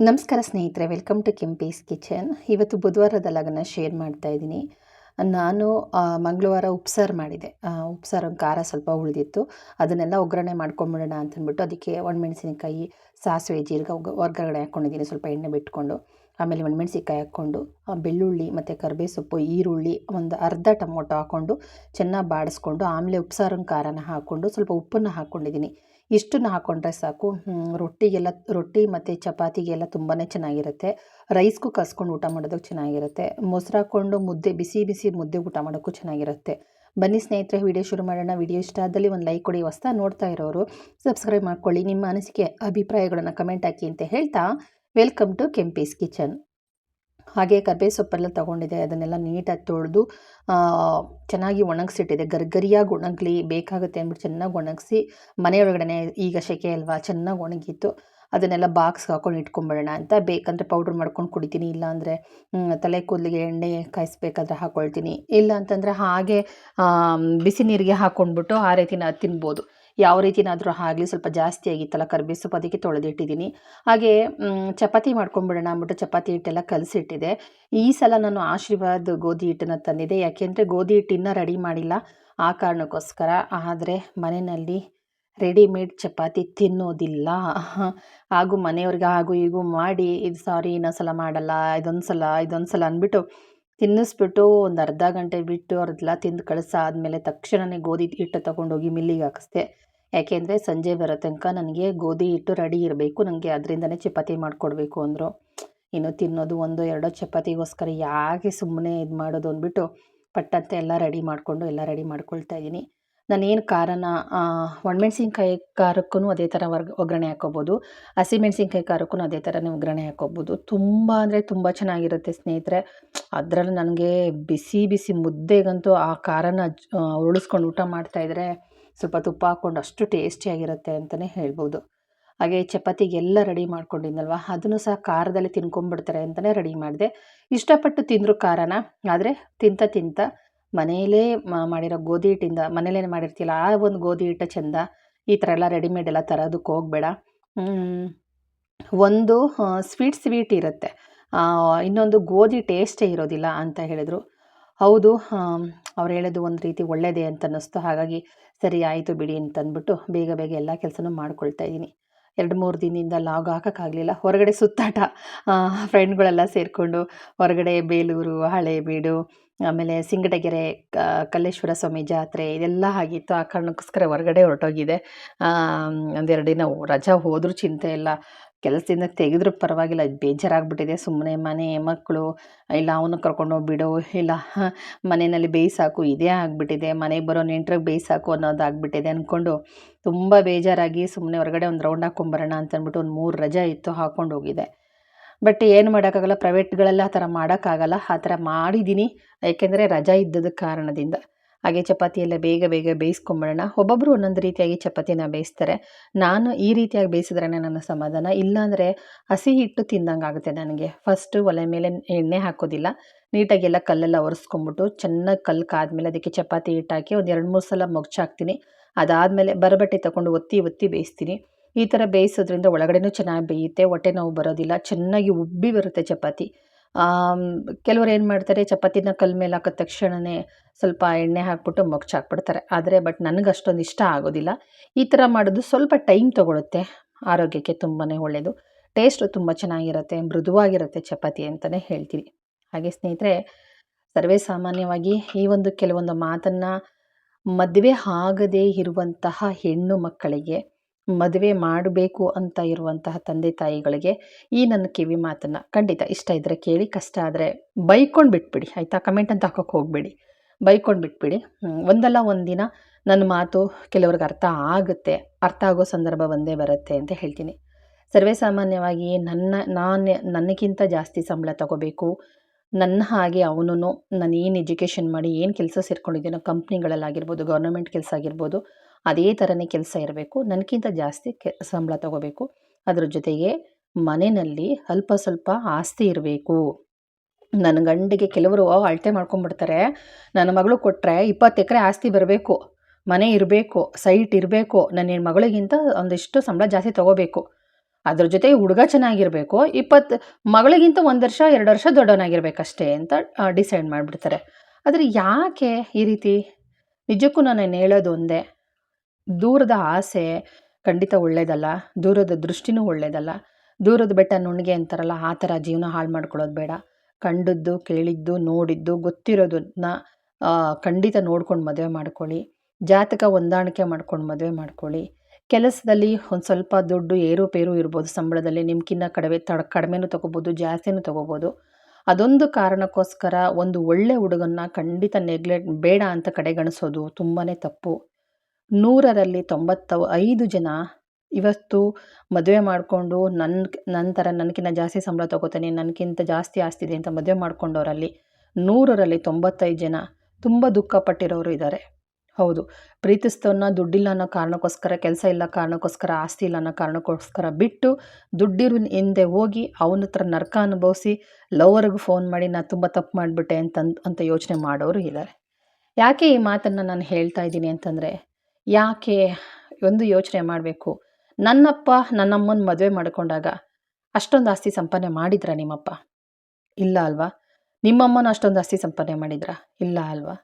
ನಮಸ್ಕಾರ ಸ್ನೇಹಿತರೆ welcome to Kempee's kitchen ಇವತ್ತು ಬುಧವಾರದ ಲಗ್ನ ಶೇರ್ ಮಾಡ್ತಾ ಇದ್ದೀನಿ. ನಾನು ಮಂಗಳವಾರ ಉಪ್ಸಾರು ಮಾಡಿದೆ. ಉಪ್ಸಾರು ಖಾರ ಸ್ವಲ್ಪ ಉಳಿದಿತ್ತು. ಅದನ್ನೆಲ್ಲ ಒಗ್ಗರಣೆ ಮಾಡ್ಕೊಂಬಿಡೋಣ ಅಂತಂದ್ಬಿಟ್ಟು ಅದಕ್ಕೆ ಒಣಮೆಣಸಿನಕಾಯಿ, ಸಾಸಿವೆ ಜೀರಿಗೆ ಒರ್ಗರಣೆ ಹಾಕ್ಕೊಂಡಿದ್ದೀನಿ. ಸ್ವಲ್ಪ ಎಣ್ಣೆ ಬಿಟ್ಕೊಂಡು, ಆಮೇಲೆ ಒಣಮೆಣಸಿನ್ಕಾಯಿ ಹಾಕ್ಕೊಂಡು ಬೆಳ್ಳುಳ್ಳಿ ಮತ್ತು ಕರ್ಬೇ ಸೊಪ್ಪು ಈರುಳ್ಳಿ ಒಂದು ಅರ್ಧ ಟೊಮೊಟೊ ಹಾಕ್ಕೊಂಡು ಚೆನ್ನಾಗಿ ಬಾಡಿಸ್ಕೊಂಡು, ಆಮೇಲೆ ಉಪ್ಸಾರಿನ ಖಾರನ ಹಾಕ್ಕೊಂಡು ಸ್ವಲ್ಪ ಉಪ್ಪನ್ನು ಹಾಕ್ಕೊಂಡಿದ್ದೀನಿ. ಇಷ್ಟನ್ನು ಹಾಕ್ಕೊಂಡ್ರೆ ಸಾಕು. ರೊಟ್ಟಿಗೆಲ್ಲ, ರೊಟ್ಟಿ ಮತ್ತು ಚಪಾತಿಗೆಲ್ಲ ತುಂಬಾ ಚೆನ್ನಾಗಿರುತ್ತೆ. ರೈಸ್ಗೂ ಕಸ್ಕೊಂಡು ಊಟ ಮಾಡೋದಕ್ಕೆ ಚೆನ್ನಾಗಿರುತ್ತೆ. ಮೊಸರು ಹಾಕ್ಕೊಂಡು ಮುದ್ದೆ, ಬಿಸಿ ಬಿಸಿ ಮುದ್ದೆ ಊಟ ಮಾಡೋಕ್ಕೂ ಚೆನ್ನಾಗಿರುತ್ತೆ. ಬನ್ನಿ ಸ್ನೇಹಿತರೆ, ವಿಡಿಯೋ ಶುರು ಮಾಡೋಣ. ವಿಡಿಯೋ ಇಷ್ಟ ಆದಲ್ಲಿ ಒಂದು ಲೈಕ್ ಕೊಡಿ. ಹೊಸ್ತಾ ನೋಡ್ತಾ ಇರೋರು ಸಬ್ಸ್ಕ್ರೈಬ್ ಮಾಡ್ಕೊಳ್ಳಿ. ನಿಮ್ಮ ಅನಿಸಿಕೆ, ಅಭಿಪ್ರಾಯಗಳನ್ನು ಕಮೆಂಟ್ ಹಾಕಿ ಅಂತ ಹೇಳ್ತಾ ವೆಲ್ಕಮ್ ಟು ಕೆಂಪೀಸ್ ಕಿಚನ್ ಹಾಗೆ ಕರ್ಬೇ ಸೊಪ್ಪೆಲ್ಲ ತೊಗೊಂಡಿದೆ ಅದನ್ನೆಲ್ಲ ನೀಟಾಗಿ ತೊಳೆದು ಚೆನ್ನಾಗಿ ಒಣಗಿಸಿಟ್ಟಿದೆ ಗರ್ಗರಿಯಾಗಿ ಒಣಗಲಿ, ಬೇಕಾಗುತ್ತೆ ಅಂದ್ಬಿಟ್ಟು ಚೆನ್ನಾಗಿ ಒಣಗಿಸಿ ಮನೆಯೊಳಗಡೆ ಈಗ ಸೆಕೆ ಅಲ್ವಾ, ಚೆನ್ನಾಗಿ ಒಣಗಿತ್ತು. ಅದನ್ನೆಲ್ಲ ಬಾಕ್ಸ್ಗೆ ಹಾಕೊಂಡು ಇಟ್ಕೊಂಬಿಡೋಣ ಅಂತ. ಬೇಕಂದರೆ ಪೌಡ್ರ್ ಮಾಡ್ಕೊಂಡು ಕುಡಿತೀನಿ, ಇಲ್ಲಾಂದರೆ ತಲೆ ಕೂದಲಿಗೆ ಎಣ್ಣೆ ಕಾಯಿಸ್ಬೇಕಾದ್ರೆ ಹಾಕ್ಕೊಳ್ತೀನಿ ಇಲ್ಲ ಅಂತಂದರೆ ಹಾಗೆ ಬಿಸಿ ನೀರಿಗೆ ಹಾಕ್ಕೊಂಡ್ಬಿಟ್ಟು ಆ ರೀತಿನ ತಿನ್ಬೋದು. ಯಾವ ರೀತಿನಾದರೂ ಆಗಲಿ ಸ್ವಲ್ಪ ಜಾಸ್ತಿ ಆಗಿತ್ತಲ್ಲ ಕರ್ಬೇವು ಸೊಪ್ಪು ಅದಕ್ಕೆ ತೊಳೆದಿಟ್ಟಿದ್ದೀನಿ. ಹಾಗೆ ಚಪಾತಿ ಮಾಡ್ಕೊಂಬಿಡೋಣ ಅಂದ್ಬಿಟ್ಟು ಚಪಾತಿ ಹಿಟ್ಟೆಲ್ಲ ಕಲಸಿಟ್ಟಿದೆ. ಈ ಸಲ ನಾನು ಆಶೀರ್ವಾದ ಗೋಧಿ ಹಿಟ್ಟನ್ನು ತಂದಿದ್ದೆ. ಯಾಕೆಂದರೆ ಗೋಧಿ ಹಿಟ್ಟಿನ ರೆಡಿ ಮಾಡಿಲ್ಲ. ಆ ಕಾರಣಕ್ಕೋಸ್ಕರ ಆದರೆ ಮನೆಯಲ್ಲಿ ರೆಡಿಮೇಡ್ ಚಪಾತಿ ತಿನ್ನೋದಿಲ್ಲ. ಹಾಗೂ ಮನೆಯವ್ರಿಗೆ ಹಾಗೂ ಹೀಗೂ ಮಾಡಿ, ಇದು ಸಾರಿ ಇನ್ನೊಂದು ಸಲ ಮಾಡಲ್ಲ ಇದೊಂದು ಸಲ ಇದೊಂದು ಸಲ ಅಂದ್ಬಿಟ್ಟು ತಿನ್ನಿಸ್ಬಿಟ್ಟು ಒಂದು ಅರ್ಧ ಗಂಟೆ ಬಿಟ್ಟು ಅವ್ರದ್ದೆಲ್ಲ ತಿಂದು ಕಳಿಸಾದ್ಮೇಲೆ ತಕ್ಷಣವೇ ಗೋಧಿ ಹಿಟ್ಟು ತೊಗೊಂಡೋಗಿ ಮಿಲ್ಲಿಗೆ ಹಾಕಿಸ್ದೆ. ಯಾಕೆಂದರೆ ಸಂಜೆ ಬರೋ ತನಕ ನನಗೆ ಗೋಧಿ ಹಿಟ್ಟು ರೆಡಿ ಇರಬೇಕು ನನಗೆ ಅದರಿಂದನೇ ಚಪಾತಿ ಮಾಡಿಕೊಡ್ಬೇಕು ಅಂದರು. ಇನ್ನು ತಿನ್ನೋದು ಒಂದು, ಎರಡೋ ಚಪಾತಿಗೋಸ್ಕರ ಯಾಕೆ ಸುಮ್ಮನೆ ಇದು ಮಾಡೋದು ಅಂದ್ಬಿಟ್ಟು ಪಟ್ಟಂತೆ ಎಲ್ಲ ರೆಡಿ ಮಾಡಿಕೊಂಡು ಎಲ್ಲ ರೆಡಿ ಮಾಡ್ಕೊಳ್ತಾ ಇದ್ದೀನಿ. ನಾನೇನು ಖಾರನ ಒಣಮೆಣ್ಸಿನ್ಕಾಯಿ ಖಾರಕ್ಕೂ ಅದೇ ಥರ ವರ್ಗ ಒಗ್ಗರಣೆ ಹಾಕೋಬೋದು ಹಸಿಮೆಣ್ಸಿನ್ಕಾಯಿ ಖಾರಕ್ಕೂ ಅದೇ ಥರನೇ ಒಗ್ಗರಣೆ ಹಾಕೋಬೋದು ತುಂಬ ಅಂದರೆ ತುಂಬ ಚೆನ್ನಾಗಿರುತ್ತೆ ಸ್ನೇಹಿತರೆ. ಅದರಲ್ಲೂ ನನಗೆ ಬಿಸಿ ಬಿಸಿ ಮುದ್ದೆಗಂತೂ ಆ ಖಾರನ ಉರುಳಿಸ್ಕೊಂಡು ಊಟ ಮಾಡ್ತಾಯಿದ್ರೆ ಸ್ವಲ್ಪ ತುಪ್ಪ ಹಾಕ್ಕೊಂಡು ಅಷ್ಟು ಟೇಸ್ಟಿಯಾಗಿರುತ್ತೆ ಅಂತಲೇ ಹೇಳ್ಬೋದು. ಹಾಗೆ ಚಪಾತಿಗೆಲ್ಲ ರೆಡಿ ಮಾಡ್ಕೊಂಡಿದ್ನಲ್ವ? ಅದನ್ನು ಸಹ ಖಾರದಲ್ಲಿ ತಿನ್ಕೊಂಡ್ಬಿಡ್ತಾರೆ ಅಂತಲೇ ರೆಡಿ ಮಾಡಿದೆ. ಇಷ್ಟಪಟ್ಟು ತಿಂದರು ಖಾರನ, ಆದರೆ ತಿಂತ ತಿಂತ ಮನೆಯಲ್ಲೇ ಮಾಡಿರೋ ಗೋಧಿ ಹಿಟ್ಟಿಂದ, ಮನೇಲೇ ಮಾಡಿರ್ತಿಲ್ಲ ಆ ಒಂದು ಗೋಧಿ ಹಿಟ್ಟ ಚೆಂದ ಈ ಥರ ಎಲ್ಲ ರೆಡಿಮೇಡ್ ಎಲ್ಲ ತರೋದಕ್ಕೆ ಹೋಗಬೇಡ. ಒಂದು ಸ್ವೀಟ್ ಸ್ವೀಟ್ ಇರುತ್ತೆ. ಇನ್ನೊಂದು ಗೋಧಿ ಟೇಸ್ಟೇ ಇರೋದಿಲ್ಲ ಅಂತ ಹೇಳಿದರು. ಹೌದು ಅವ್ರು ಹೇಳೋದು ಒಂದು ರೀತಿ ಒಳ್ಳೆಯದೇ ಅಂತ ಅನ್ನಿಸ್ತು. ಹಾಗಾಗಿ ಸರಿ ಆಯಿತು ಬಿಡಿ ಅಂತಂದ್ಬಿಟ್ಟು ಬೇಗ ಬೇಗ ಎಲ್ಲ ಕೆಲಸನೂ ಮಾಡ್ಕೊಳ್ತಾ ಇದ್ದೀನಿ. ಎರಡು ಮೂರು ದಿನದಿಂದ ಲಾಗ್ ಹಾಕೋಕ್ಕಾಗಲಿಲ್ಲ. ಹೊರಗಡೆ ಸುತ್ತಾಟ ಫ್ರೆಂಡ್ಗಳೆಲ್ಲ ಸೇರಿಕೊಂಡು ಹೊರಗಡೆ ಬೇಲೂರು, ಹಳೇಬೀಡು, ಆಮೇಲೆ ಸಿಂಗಟಗೆರೆ ಕಲ್ಲೇಶ್ವರ ಸ್ವಾಮಿ ಜಾತ್ರೆ ಇದೆಲ್ಲ ಆಗಿತ್ತು. ಆ ಕಾರಣಕ್ಕೋಸ್ಕರ ಹೊರಗಡೆ ಹೊರಟೋಗಿದೆ. ಒಂದೆರಡು ದಿನ ರಜಾ ಹೋದರೂ ಚಿಂತೆ ಇಲ್ಲ. ಕೆಲಸದಿಂದ ತೆಗೆದ್ರೂ ಪರವಾಗಿಲ್ಲ ಬೇಜಾರಾಗ್ಬಿಟ್ಟಿದೆ. ಸುಮ್ಮನೆ ಮನೆ ಮಕ್ಕಳು, ಇಲ್ಲ ಅವನು ಕರ್ಕೊಂಡು ಹೋಗ್ಬಿಡು, ಇಲ್ಲ ಮನೆಯಲ್ಲಿ ಬೇಯಿಸಾಕು ಇದೇ ಆಗಿಬಿಟ್ಟಿದೆ, ಮನೆಗೆ ಬರೋ ನೆಂಟ್ರಿಗೆ ಬೇಯಿಸಾಕು ಅನ್ನೋದು ಆಗಿಬಿಟ್ಟಿದೆ ಅಂದ್ಕೊಂಡು ತುಂಬ ಬೇಜಾರಾಗಿ ಸುಮ್ಮನೆ ಹೊರಗಡೆ ಒಂದು ರೌಂಡ್ ಹಾಕ್ಕೊಂಬರೋಣ ಅಂತಂದ್ಬಿಟ್ಟು ಒಂದು ಮೂರು ರಜೆ ಇತ್ತು ಹಾಕ್ಕೊಂಡು ಹೋಗಿದೆ ಬಟ್ ಏನು ಮಾಡೋಕ್ಕಾಗಲ್ಲ ಪ್ರೈವೇಟ್ಗಳೆಲ್ಲ ಆ ಥರ ಮಾಡೋಕ್ಕಾಗಲ್ಲ, ಆ ಥರ ಮಾಡಿದ್ದೀನಿ. ಏಕೆಂದರೆ ರಜಾ ಇದ್ದದ ಕಾರಣದಿಂದ. ಹಾಗೆ ಚಪಾತಿ ಎಲ್ಲ ಬೇಗ ಬೇಗ ಬೇಯಿಸ್ಕೊಂಬಿಡೋಣ. ಒಬ್ಬೊಬ್ಬರು ಒಂದೊಂದು ರೀತಿಯಾಗಿ ಚಪಾತಿನ ಬೇಯಿಸ್ತಾರೆ. ನಾನು ಈ ರೀತಿಯಾಗಿ ಬೇಯಿಸಿದ್ರೇ ನನ್ನ ಸಮಾಧಾನ. ಇಲ್ಲಾಂದರೆ ಹಸಿ ಹಿಟ್ಟು ತಿಂದಂಗೆ ಆಗುತ್ತೆ ನನಗೆ. ಫಸ್ಟು ಒಲೆ ಮೇಲೆ ಎಣ್ಣೆ ಹಾಕೋದಿಲ್ಲ. ನೀಟಾಗಿ ಎಲ್ಲ ಕಲ್ಲೆಲ್ಲ ಒರೆಸ್ಕೊಂಬಿಟ್ಟು ಚೆನ್ನಾಗಿ ಕಲ್ಲು ಕಾದ್ಮೇಲೆ ಅದಕ್ಕೆ ಚಪಾತಿ ಹಿಟ್ಟು ಹಾಕಿ ಒಂದು ಎರಡು ಮೂರು ಸಲ ಮೊಗ್ಚಾಕ್ತೀನಿ ಅದಾದಮೇಲೆ ಬರಬಟ್ಟೆ ತಗೊಂಡು ಒತ್ತಿ ಒತ್ತಿ ಬೇಯಿಸ್ತೀನಿ. ಈ ಥರ ಬೇಯಿಸೋದ್ರಿಂದ ಒಳಗಡೆನೂ ಚೆನ್ನಾಗಿ ಬೇಯುತ್ತೆ, ಹೊಟ್ಟೆ ನೋವು ಬರೋದಿಲ್ಲ, ಚೆನ್ನಾಗಿ ಉಬ್ಬಿ ಬರುತ್ತೆ ಚಪಾತಿ. ಕೆಲವ್ರು ಏನು ಮಾಡ್ತಾರೆ, ಚಪಾತಿನ ಕಲ್ ಮೇಲೆ ಹಾಕಿದ ತಕ್ಷಣವೇ ಸ್ವಲ್ಪ ಎಣ್ಣೆ ಹಾಕ್ಬಿಟ್ಟು ಮೊಗ್ಚಾಕ್ಬಿಡ್ತಾರೆ ಆದರೆ ಬಟ್ ನನಗೆ ಅಷ್ಟೊಂದು ಇಷ್ಟ ಆಗೋದಿಲ್ಲ. ಈ ಥರ ಮಾಡೋದು ಸ್ವಲ್ಪ ಟೈಮ್ ತೊಗೊಳುತ್ತೆ. ಆರೋಗ್ಯಕ್ಕೆ ತುಂಬಾ ಒಳ್ಳೆಯದು ಟೇಸ್ಟು ತುಂಬ ಚೆನ್ನಾಗಿರುತ್ತೆ, ಮೃದುವಾಗಿರುತ್ತೆ ಚಪಾತಿ ಅಂತಲೇ ಹೇಳ್ತೀನಿ ಹಾಗೆ ಸ್ನೇಹಿತರೆ, ಸರ್ವೇ ಸಾಮಾನ್ಯವಾಗಿ ಈ ಒಂದು ಕೆಲವೊಂದು ಮಾತನ್ನು ಮದುವೆ ಆಗದೇ ಇರುವಂತಹ ಹೆಣ್ಣು ಮಕ್ಕಳಿಗೆ ಮದುವೆ ಮಾಡಬೇಕು ಅಂತ ಇರುವಂತಹ ತಂದೆ ತಾಯಿಗಳಿಗೆ ಈ ನನ್ನ ಕಿವಿ ಮಾತನ್ನು ಖಂಡಿತ ಇಷ್ಟ ಇದ್ದರೆ ಕೇಳಿ, ಕಷ್ಟ ಆದರೆ ಬೈಕೊಂಡು ಬಿಟ್ಬಿಡಿ, ಆಯಿತಾ? ಕಮೆಂಟ್ ಅಂತ ಹಾಕೋಕೆ ಹೋಗಬೇಡಿ. ಬೈಕೊಂಡು ಬಿಟ್ಬಿಡಿ. ಒಂದಲ್ಲ ಒಂದಲ್ಲ ಒಂದಿನ ನನ್ನ ಮಾತು ಕೆಲವ್ರಿಗೆ ಅರ್ಥ ಆಗುತ್ತೆ. ಅರ್ಥ ಆಗೋ ಸಂದರ್ಭ ಒಂದೇ ಬರುತ್ತೆ ಅಂತ ಹೇಳ್ತೀನಿ. ಸರ್ವೇ ಸಾಮಾನ್ಯವಾಗಿ ನನ್ನ, ನಾನು ನನಗಿಂತ ಜಾಸ್ತಿ ಸಂಬಳ ತಗೋಬೇಕು. ನನ್ನ ಹಾಗೆ ಅವನು ನಾನು ಏನು ಎಜುಕೇಷನ್ ಮಾಡಿ, ಏನು ಕೆಲಸ ಸೇರ್ಕೊಂಡಿದ್ದೀನೋ ಕಂಪ್ನಿಗಳಲ್ಲಾಗಿರ್ಬೋದು ಗೌರ್ಮೆಂಟ್ ಕೆಲಸ ಆಗಿರ್ಬೋದು ಅದೇ ಥರನೇ ಕೆಲಸ ಇರಬೇಕು. ನನಗಿಂತ ಜಾಸ್ತಿ ಕೆ, ಸಂಬಳ ತಗೋಬೇಕು. ಅದ್ರ ಜೊತೆಗೆ ಮನೆಯಲ್ಲಿ ಅಲ್ಪ ಸ್ವಲ್ಪ ಆಸ್ತಿ ಇರಬೇಕು. ನನ್ನ ಗಂಡಿಗೆ ಕೆಲವರು ಅಳತೆ ಮಾಡ್ಕೊಂಡ್ಬಿಡ್ತಾರೆ ನನ್ನ ಮಗಳು ಕೊಟ್ಟರೆ ಇಪ್ಪತ್ತು ಎಕರೆ ಆಸ್ತಿ ಬರಬೇಕು. ಮನೆ ಇರಬೇಕು ಸೈಟ್ ಇರಬೇಕು. ನನ್ನ ಮಗಳಿಗಿಂತ ಒಂದಿಷ್ಟು ಸಂಬಳ ಜಾಸ್ತಿ ತಗೋಬೇಕು. ಅದ್ರ ಜೊತೆಗೆ ಹುಡುಗ ಚೆನ್ನಾಗಿರಬೇಕು. ಇಪ್ಪತ್ತು ಮಗಳಿಗಿಂತ ಒಂದು ವರ್ಷ, ಎರಡು ವರ್ಷ ದೊಡ್ಡವನಾಗಿರ್ಬೇಕಷ್ಟೇ ಅಂತ ಡಿಸೈಡ್ ಮಾಡಿಬಿಡ್ತಾರೆ. ಆದರೆ ಯಾಕೆ ಈ ರೀತಿ? ನಿಜಕ್ಕೂ ನಾನು ಹೇಳೋದು ಒಂದೇ? ದೂರದ ಆಸೆ ಖಂಡಿತ ಒಳ್ಳೇದಲ್ಲ, ದೂರದ ದೃಷ್ಟಿನೂ ಒಳ್ಳೇದಲ್ಲ. ದೂರದ ಬೆಟ್ಟ ನುಣ್ಣಗೆ ಅಂತಾರಲ್ಲ, ಆ ಥರ ಜೀವನ ಹಾಳು ಮಾಡ್ಕೊಳ್ಳೋದು ಬೇಡ. ಕಂಡದ್ದು, ಕೇಳಿದ್ದು, ನೋಡಿದ್ದು, ಗೊತ್ತಿರೋದನ್ನ ಖಂಡಿತ ನೋಡ್ಕೊಂಡು ಮದುವೆ ಮಾಡ್ಕೊಳ್ಳಿ. ಜಾತಕ ಹೊಂದಾಣಿಕೆ ಮಾಡ್ಕೊಂಡು ಮದುವೆ ಮಾಡ್ಕೊಳ್ಳಿ. ಕೆಲಸದಲ್ಲಿ ಒಂದು ಸ್ವಲ್ಪ ದುಡ್ಡು ಏರುಪೇರು ಇರ್ಬೋದು, ಸಂಬಳದಲ್ಲಿ ನಿಮ್ಗಿನ್ನ ಕಡಿಮೆ ತಡ, ಕಡಿಮೆನೂ ತೊಗೋಬೋದು, ಜಾಸ್ತಿನೂ ತೊಗೋಬೋದು. ಅದೊಂದು ಕಾರಣಕ್ಕೋಸ್ಕರ ಒಂದು ಒಳ್ಳೆ ಹುಡುಗನ್ನ ಖಂಡಿತ ನೆಗ್ಲೆಕ್ಟ್, ಬೇಡ ಅಂತ ಕಡೆಗಣಿಸೋದು ತುಂಬಾ ತಪ್ಪು. ನೂರರಲ್ಲಿ ತೊಂಬತ್ತ ಐದು ಜನ ಇವತ್ತು ಮದುವೆ ಮಾಡಿಕೊಂಡು ನನ್ನ ನಂತರ ನನಗಿಂತ ಜಾಸ್ತಿ ಸಂಬಳ ತೊಗೋತಾನೆ ನನಗಿಂತ ಜಾಸ್ತಿ ಆಸ್ತಿ ಇದೆ ಅಂತ ಮದುವೆ ಮಾಡ್ಕೊಂಡವರಲ್ಲಿ ನೂರರಲ್ಲಿ ತೊಂಬತ್ತೈದು ಜನ ತುಂಬ ದುಃಖಪಟ್ಟಿರೋರು ಇದ್ದಾರೆ ಹೌದು ಪ್ರೀತಿಸ್ತವನ್ನ ದುಡ್ಡಿಲ್ಲ ಅನ್ನೋ ಕಾರಣಕ್ಕೋಸ್ಕರ, ಕೆಲಸ ಇಲ್ಲ ಕಾರಣಕ್ಕೋಸ್ಕರ, ಆಸ್ತಿ ಇಲ್ಲ ಅನ್ನೋ ಕಾರಣಕ್ಕೋಸ್ಕರ ಬಿಟ್ಟು ದುಡ್ಡಿರೋ ಹಿಂದೆ ಹೋಗಿ ಅವನ ಹತ್ರ ನರ್ಕ ಅನುಭವಿಸಿ, ಲವರ್ಗೆ ಫೋನ್ ಮಾಡಿ ನಾನು ತುಂಬ ತಪ್ಪು ಮಾಡಿಬಿಟ್ಟೆ ಅಂತ ಅಂತ ಯೋಚನೆ ಮಾಡೋರು ಇದ್ದಾರೆ ಯಾಕೆ ಈ ಮಾತನ್ನು ನಾನು ಹೇಳ್ತಾ ಇದ್ದೀನಿ ಅಂತಂದರೆ ಯಾಕೆ ಒಂದು ಯೋಚನೆ ಮಾಡಬೇಕು? ನನ್ನಪ್ಪ ನನ್ನಮ್ಮನ ಮದುವೆ ಮಾಡಿಕೊಂಡಾಗ ಅಷ್ಟೊಂದು ಆಸ್ತಿ ಸಂಪಾದನೆ ಮಾಡಿದ್ರ ನಿಮ್ಮಪ್ಪ? ಇಲ್ಲ ಅಲ್ವಾ? ನಿಮ್ಮಮ್ಮನ ಅಷ್ಟೊಂದು ಆಸ್ತಿ ಸಂಪಾದನೆ ಮಾಡಿದ್ರ? ಇಲ್ಲ ಅಲ್ವಾ?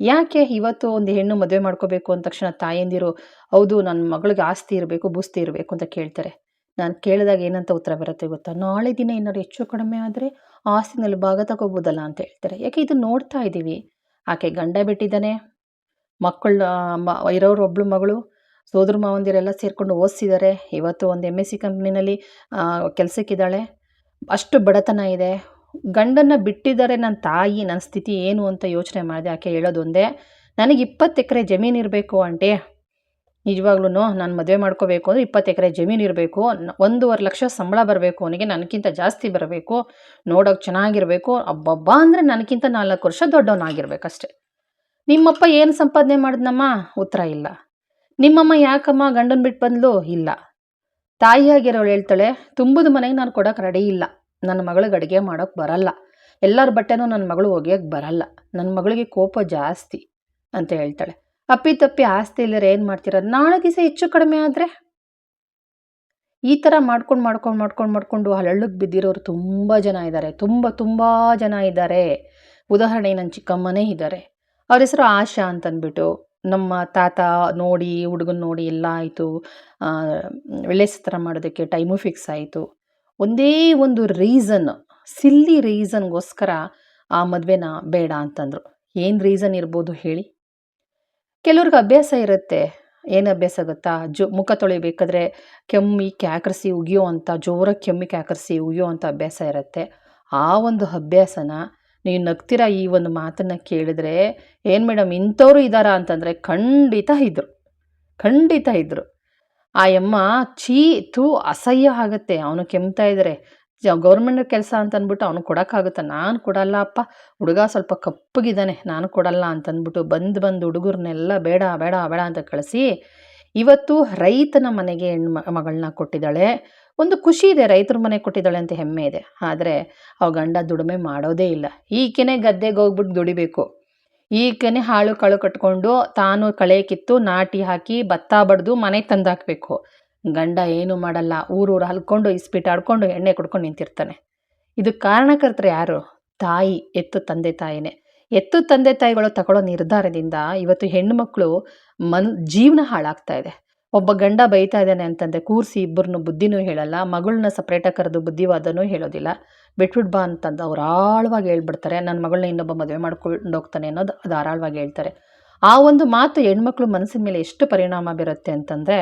ಯಾಕೆ ಇವತ್ತು ಒಂದು ಹೆಣ್ಣು ಮದುವೆ ಮಾಡ್ಕೋಬೇಕು ಅಂದ ತಕ್ಷಣ ತಾಯಂದಿರು, ಹೌದು ನನ್ನ ಮಗಳಿಗೆ ಆಸ್ತಿ ಇರಬೇಕು, ಬುಸ್ತಿ ಇರಬೇಕು ಅಂತ ಕೇಳ್ತಾರೆ. ನಾನು ಕೇಳಿದಾಗ ಏನಂತ ಉತ್ತರ ಬರುತ್ತೆ ಗೊತ್ತಾ? ನಾಳೆ ದಿನ ಏನಾದ್ರು ಹೆಚ್ಚು ಕಡಿಮೆ ಆದರೆ ಆಸ್ತಿನಲ್ಲಿ ಭಾಗ ತಗೋಬೋದಲ್ಲ ಅಂತ ಹೇಳ್ತಾರೆ. ಯಾಕೆ ಇದು ನೋಡ್ತಾ ಇದ್ದೀವಿ ಆಕೆ ಗಂಡ ಬಿಟ್ಟಿದ್ದಾನೆ. ಮಕ್ಕಳ ಮ, ಇರೋರು, ಒಬ್ಳು ಮಗಳು, ಸೋದರ ಮಾವಂದಿರೆಲ್ಲ ಸೇರಿಕೊಂಡು ಓದಿಸಿದ್ದಾರೆ ಇವತ್ತು ಒಂದು ಎಂ ಎಸ್ ಸಿ ಕಂಪ್ನಿನಲ್ಲಿ ಕೆಲಸಕ್ಕಿದ್ದಾಳೆ. ಅಷ್ಟು ಬಡತನ ಇದೆ. ಗಂಡನ್ನು ಬಿಟ್ಟಿದ್ದಾರೆ ನನ್ನ ತಾಯಿ ನನ್ನ ಸ್ಥಿತಿ ಏನು ಅಂತ ಯೋಚನೆ ಮಾಡಿದೆ. ಆಕೆ ಹೇಳೋದೊಂದೇ ನನಗೆ ಇಪ್ಪತ್ತು ಎಕರೆ ಜಮೀನು ಇರಬೇಕು ಆಂಟಿ. ನಿಜವಾಗ್ಲೂ ನಾನು ಮದುವೆ ಮಾಡ್ಕೋಬೇಕು ಅಂದರೆ ಇಪ್ಪತ್ತು ಎಕರೆ ಜಮೀನು ಇರಬೇಕು. ಒಂದೂವರೆ ಲಕ್ಷ ಸಂಬಳ ಬರಬೇಕು. ಅವನಿಗೆ ನನಗಿಂತ ಜಾಸ್ತಿ ಬರಬೇಕು. ನೋಡೋಕೆ ಚೆನ್ನಾಗಿರಬೇಕು. ಅಬ್ಬಬ್ಬ ಅಂದರೆ ನನಗಿಂತ ನಾಲ್ಕು ವರ್ಷ ದೊಡ್ಡವನಾಗಿರ್ಬೇಕಷ್ಟೆ. ನಿಮ್ಮಪ್ಪ ಏನು ಸಂಪಾದನೆ ಮಾಡಿದ್ನಮ್ಮ? ಉತ್ತರ ಇಲ್ಲ. ನಿಮ್ಮಮ್ಮ ಯಾಕಮ್ಮ ಗಂಡನ ಬಿಟ್ಟು ಬಂದ್ಲು? ಇಲ್ಲ. ತಾಯಿಯಾಗಿರೋಳು ಹೇಳ್ತಾಳೆ, ತುಂಬದ ಮನೆಗೆ ನಾನು ಕೊಡೋಕೆ ರೆಡಿ ಇಲ್ಲ. ನನ್ನ ಮಗಳಿಗೆ ಅಡುಗೆ ಮಾಡೋಕ್ಕೆ ಬರಲ್ಲ. ಎಲ್ಲರ ಬಟ್ಟೆನೂ ನನ್ನ ಮಗಳು ಒಗೆಯೋಕೆ ಬರಲ್ಲ. ನನ್ನ ಮಗಳಿಗೆ ಕೋಪ ಜಾಸ್ತಿ ಅಂತ ಹೇಳ್ತಾಳೆ. ಅಪ್ಪಿ ತಪ್ಪಿ ಆಸ್ತಿ ಇಲ್ಲರೆ ಏನು ಮಾಡ್ತೀರ? ನಾಳೆ ದಿವಸ ಹೆಚ್ಚು ಕಡಿಮೆ ಆದರೆ? ಈ ಥರ ಮಾಡ್ಕೊಂಡು ಮಾಡ್ಕೊಂಡು ಮಾಡ್ಕೊಂಡು ಮಾಡ್ಕೊಂಡು ಹಳ್ಳಕ್ಕೆ ಬಿದ್ದಿರೋರು ತುಂಬ ಜನ ಇದ್ದಾರೆ. ತುಂಬ ತುಂಬ ಜನ ಇದ್ದಾರೆ. ಉದಾಹರಣೆ ನನ್ನ ಚಿಕ್ಕಮ್ಮನೇ ಇದ್ದಾರೆ. ಅವ್ರ ಹೆಸರು ಆಶಾ ಅಂತಂದ್ಬಿಟ್ಟು ನಮ್ಮ ತಾತ ನೋಡಿ, ಹುಡುಗನ ನೋಡಿ ಎಲ್ಲ ಆಯಿತು. ಥರ ಮಾಡೋದಕ್ಕೆ ಟೈಮು ಫಿಕ್ಸ್ ಆಯಿತು. ಒಂದೇ ಒಂದು ರೀಸನ್ ಸಿಲ್ಲಿ ರೀಸನ್ಗೋಸ್ಕರ ಆ ಮದುವೆನ ಬೇಡ ಅಂತಂದರು. ಏನು ರೀಸನ್ ಇರ್ಬೋದು ಹೇಳಿ? ಕೆಲವ್ರಿಗೆ ಅಭ್ಯಾಸ ಇರುತ್ತೆ. ಏನು ಅಭ್ಯಾಸ ಗೊತ್ತಾ? ಜೋ, ಮುಖ ತೊಳಿಬೇಕಾದ್ರೆ ಕೆಮ್ಮಿ, ಕ್ಯಾಕರಿಸಿ ಉಗಿಯೋ ಅಂಥ ಜೋರಾಗಿ ಕೆಮ್ಮಿ, ಕ್ಯಾಕರಿಸಿ ಉಗಿಯೋ ಅಂಥ ಅಭ್ಯಾಸ ಇರುತ್ತೆ. ಆ ಒಂದು ಅಭ್ಯಾಸನ ನೀವು ನಗ್ತೀರಾ ಈ ಒಂದು ಮಾತನ್ನು ಕೇಳಿದ್ರೆ, ಏನು ಮೇಡಮ್ ಇಂಥವ್ರು ಇದ್ದಾರಾ ಅಂತಂದರೆ ಖಂಡಿತ ಇದ್ದರು ಖಂಡಿತ ಇದ್ದರು ಆ ಯಮ್ಮ ಛೀ, ಥೂ ಅಸಹ್ಯ ಆಗುತ್ತೆ. ಅವನು ಕೆಮ್ತಾ ಇದ್ದಾರೆ ಗೌರ್ಮೆಂಟ್ ಕೆಲಸ ಅಂತ ಅಂದ್ಬಿಟ್ಟು ಅವನು ಕೊಡೋಕ್ಕಾಗುತ್ತಾ? ನಾನು ಕೊಡಲ್ಲ ಅಪ್ಪ. ಹುಡುಗ ಸ್ವಲ್ಪ ಕಪ್ಪಗಿದ್ದಾನೆ ನಾನು ಕೊಡಲ್ಲ ಅಂತಂದ್ಬಿಟ್ಟು ಬಂದು ಬಂದು ಹುಡುಗರನ್ನೆಲ್ಲ ಬೇಡ ಬೇಡ ಬೇಡ ಅಂತ ಕಳಿಸಿ, ಇವತ್ತು ರೈತನ ಮನೆಗೆ ಹೆಣ್ಣು ಮಗಳನ್ನ ಕೊಟ್ಟಿದ್ದಾಳೆ. ಒಂದು ಖುಷಿ ಇದೆ, ರೈತರ ಮನೆ ಕೊಟ್ಟಿದ್ದಾಳೆ ಅಂತ ಹೆಮ್ಮೆ ಇದೆ. ಆದರೆ ಅವ ಗಂಡ ದುಡಿಮೆ ಮಾಡೋದೇ ಇಲ್ಲ. ಈಕೆನೆ ಗದ್ದೆಗೆ ಹೋಗ್ಬಿಟ್ಟು ದುಡಿಬೇಕು. ಈಕೆನೆ ಹಾಳು ಕಳು ಕಟ್ಕೊಂಡು ತಾನು ಕಳೆ ಕಿತ್ತು ನಾಟಿ ಹಾಕಿ ಭತ್ತ ಬಡ್ದು ಮನೆ ತಂದಾಕಬೇಕು. ಗಂಡ ಏನು ಮಾಡಲ್ಲ. ಊರೂರು ಹಲ್ಕೊಂಡು ಇಸ್ಪಿಟ್ ಆಡ್ಕೊಂಡು ಎಣ್ಣೆ ಕುಡ್ಕೊಂಡು ನಿಂತಿರ್ತಾನೆ. ಇದು ಕಾರಣಕರ್ತರು ಯಾರು? ತಾಯಿ, ಎತ್ತು ತಂದೆ ತಾಯಿನೇ. ಎತ್ತು ತಂದೆ ತಾಯಿಗಳು ತಗೊಳ್ಳೋ ನಿರ್ಧಾರದಿಂದ ಇವತ್ತು ಹೆಣ್ಣುಮಕ್ಕಳು ಮನ್ ಜೀವನ ಹಾಳಾಗ್ತಾ ಇದೆ. ಒಬ್ಬ ಗಂಡ ಬೈತಾ ಇದ್ದಾನೆ ಅಂತಂದರೆ ಕೂರಿಸಿ ಇಬ್ಬರನ್ನು ಬುದ್ಧಿನೂ ಹೇಳಲ್ಲ, ಮಗಳನ್ನ ಸಪ್ರೇಟಾಗಿ ಕರೆದು ಬುದ್ಧಿವಾದನೂ ಹೇಳೋದಿಲ್ಲ. ಬಿಟ್ಬಿಟ್ಟು ಬಾ ಅಂತಂದು ಅವ್ರು ಆಳವಾಗಿ ಹೇಳ್ಬಿಡ್ತಾರೆ ನನ್ನ ಮಗಳನ್ನ ಇನ್ನೊಬ್ಬ ಮದುವೆ ಮಾಡ್ಕೊಂಡು ಹೋಗ್ತಾನೆ ಅನ್ನೋದು ಅದು ಆರಾಳವಾಗಿ ಹೇಳ್ತಾರೆ. ಆ ಒಂದು ಮಾತು ಹೆಣ್ಮಕ್ಳು ಮನಸ್ಸಿನ ಮೇಲೆ ಎಷ್ಟು ಪರಿಣಾಮ ಬೀರುತ್ತೆ ಅಂತಂದರೆ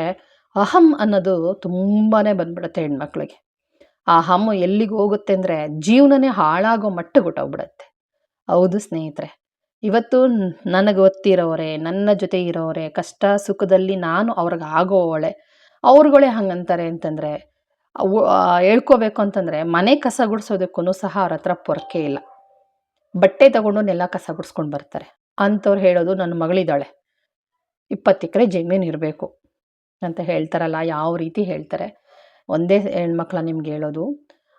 ಅಹಂ ಅನ್ನೋದು ತುಂಬಾ ಬಂದ್ಬಿಡುತ್ತೆ ಹೆಣ್ಮಕ್ಳಿಗೆ. ಆ ಹಮ್ಮು ಎಲ್ಲಿಗೆ ಹೋಗುತ್ತೆ ಅಂದರೆ ಜೀವನನೇ ಹಾಳಾಗೋ ಮಟ್ಟಿಗೆ ಹೊಟ್ಟೋಗ್ಬಿಡುತ್ತೆ. ಹೌದು ಸ್ನೇಹಿತರೆ. ಇವತ್ತು ನನಗೆ ಗೊತ್ತಿರೋರೆ, ನನ್ನ ಜೊತೆ ಇರೋರೆ, ಕಷ್ಟ ಸುಖದಲ್ಲಿ ನಾನು ಅವ್ರಿಗೆ ಆಗೋವಳೆ. ಅವ್ರುಗಳೇ ಹಂಗಂತಾರೆ ಅಂತಂದರೆ, ಅವು ಹೇಳ್ಕೋಬೇಕು ಅಂತಂದರೆ ಮನೆ ಕಸ ಗುಡಿಸೋದಕ್ಕೂ ಸಹ ಅವ್ರ ಹತ್ರ ಪೊರಕೆ ಇಲ್ಲ. ಬಟ್ಟೆ ತಗೊಂಡು ನೆಲ ಕಸ ಗುಡಿಸ್ಕೊಂಡು ಬರ್ತಾರೆ. ಅಂಥವ್ರು ಹೇಳೋದು ನನ್ನ ಮಗಳಿದ್ದಾಳೆ. ಇಪ್ಪತ್ತು ಎಕರೆ ಜಮೀನು ಇರಬೇಕು ಅಂತ ಹೇಳ್ತಾರಲ್ಲ, ಯಾವ ರೀತಿ ಹೇಳ್ತಾರೆ? ಒಂದೇ ಹೆಣ್ಮಕ್ಳ ನಿಮ್ಗೆ ಹೇಳೋದು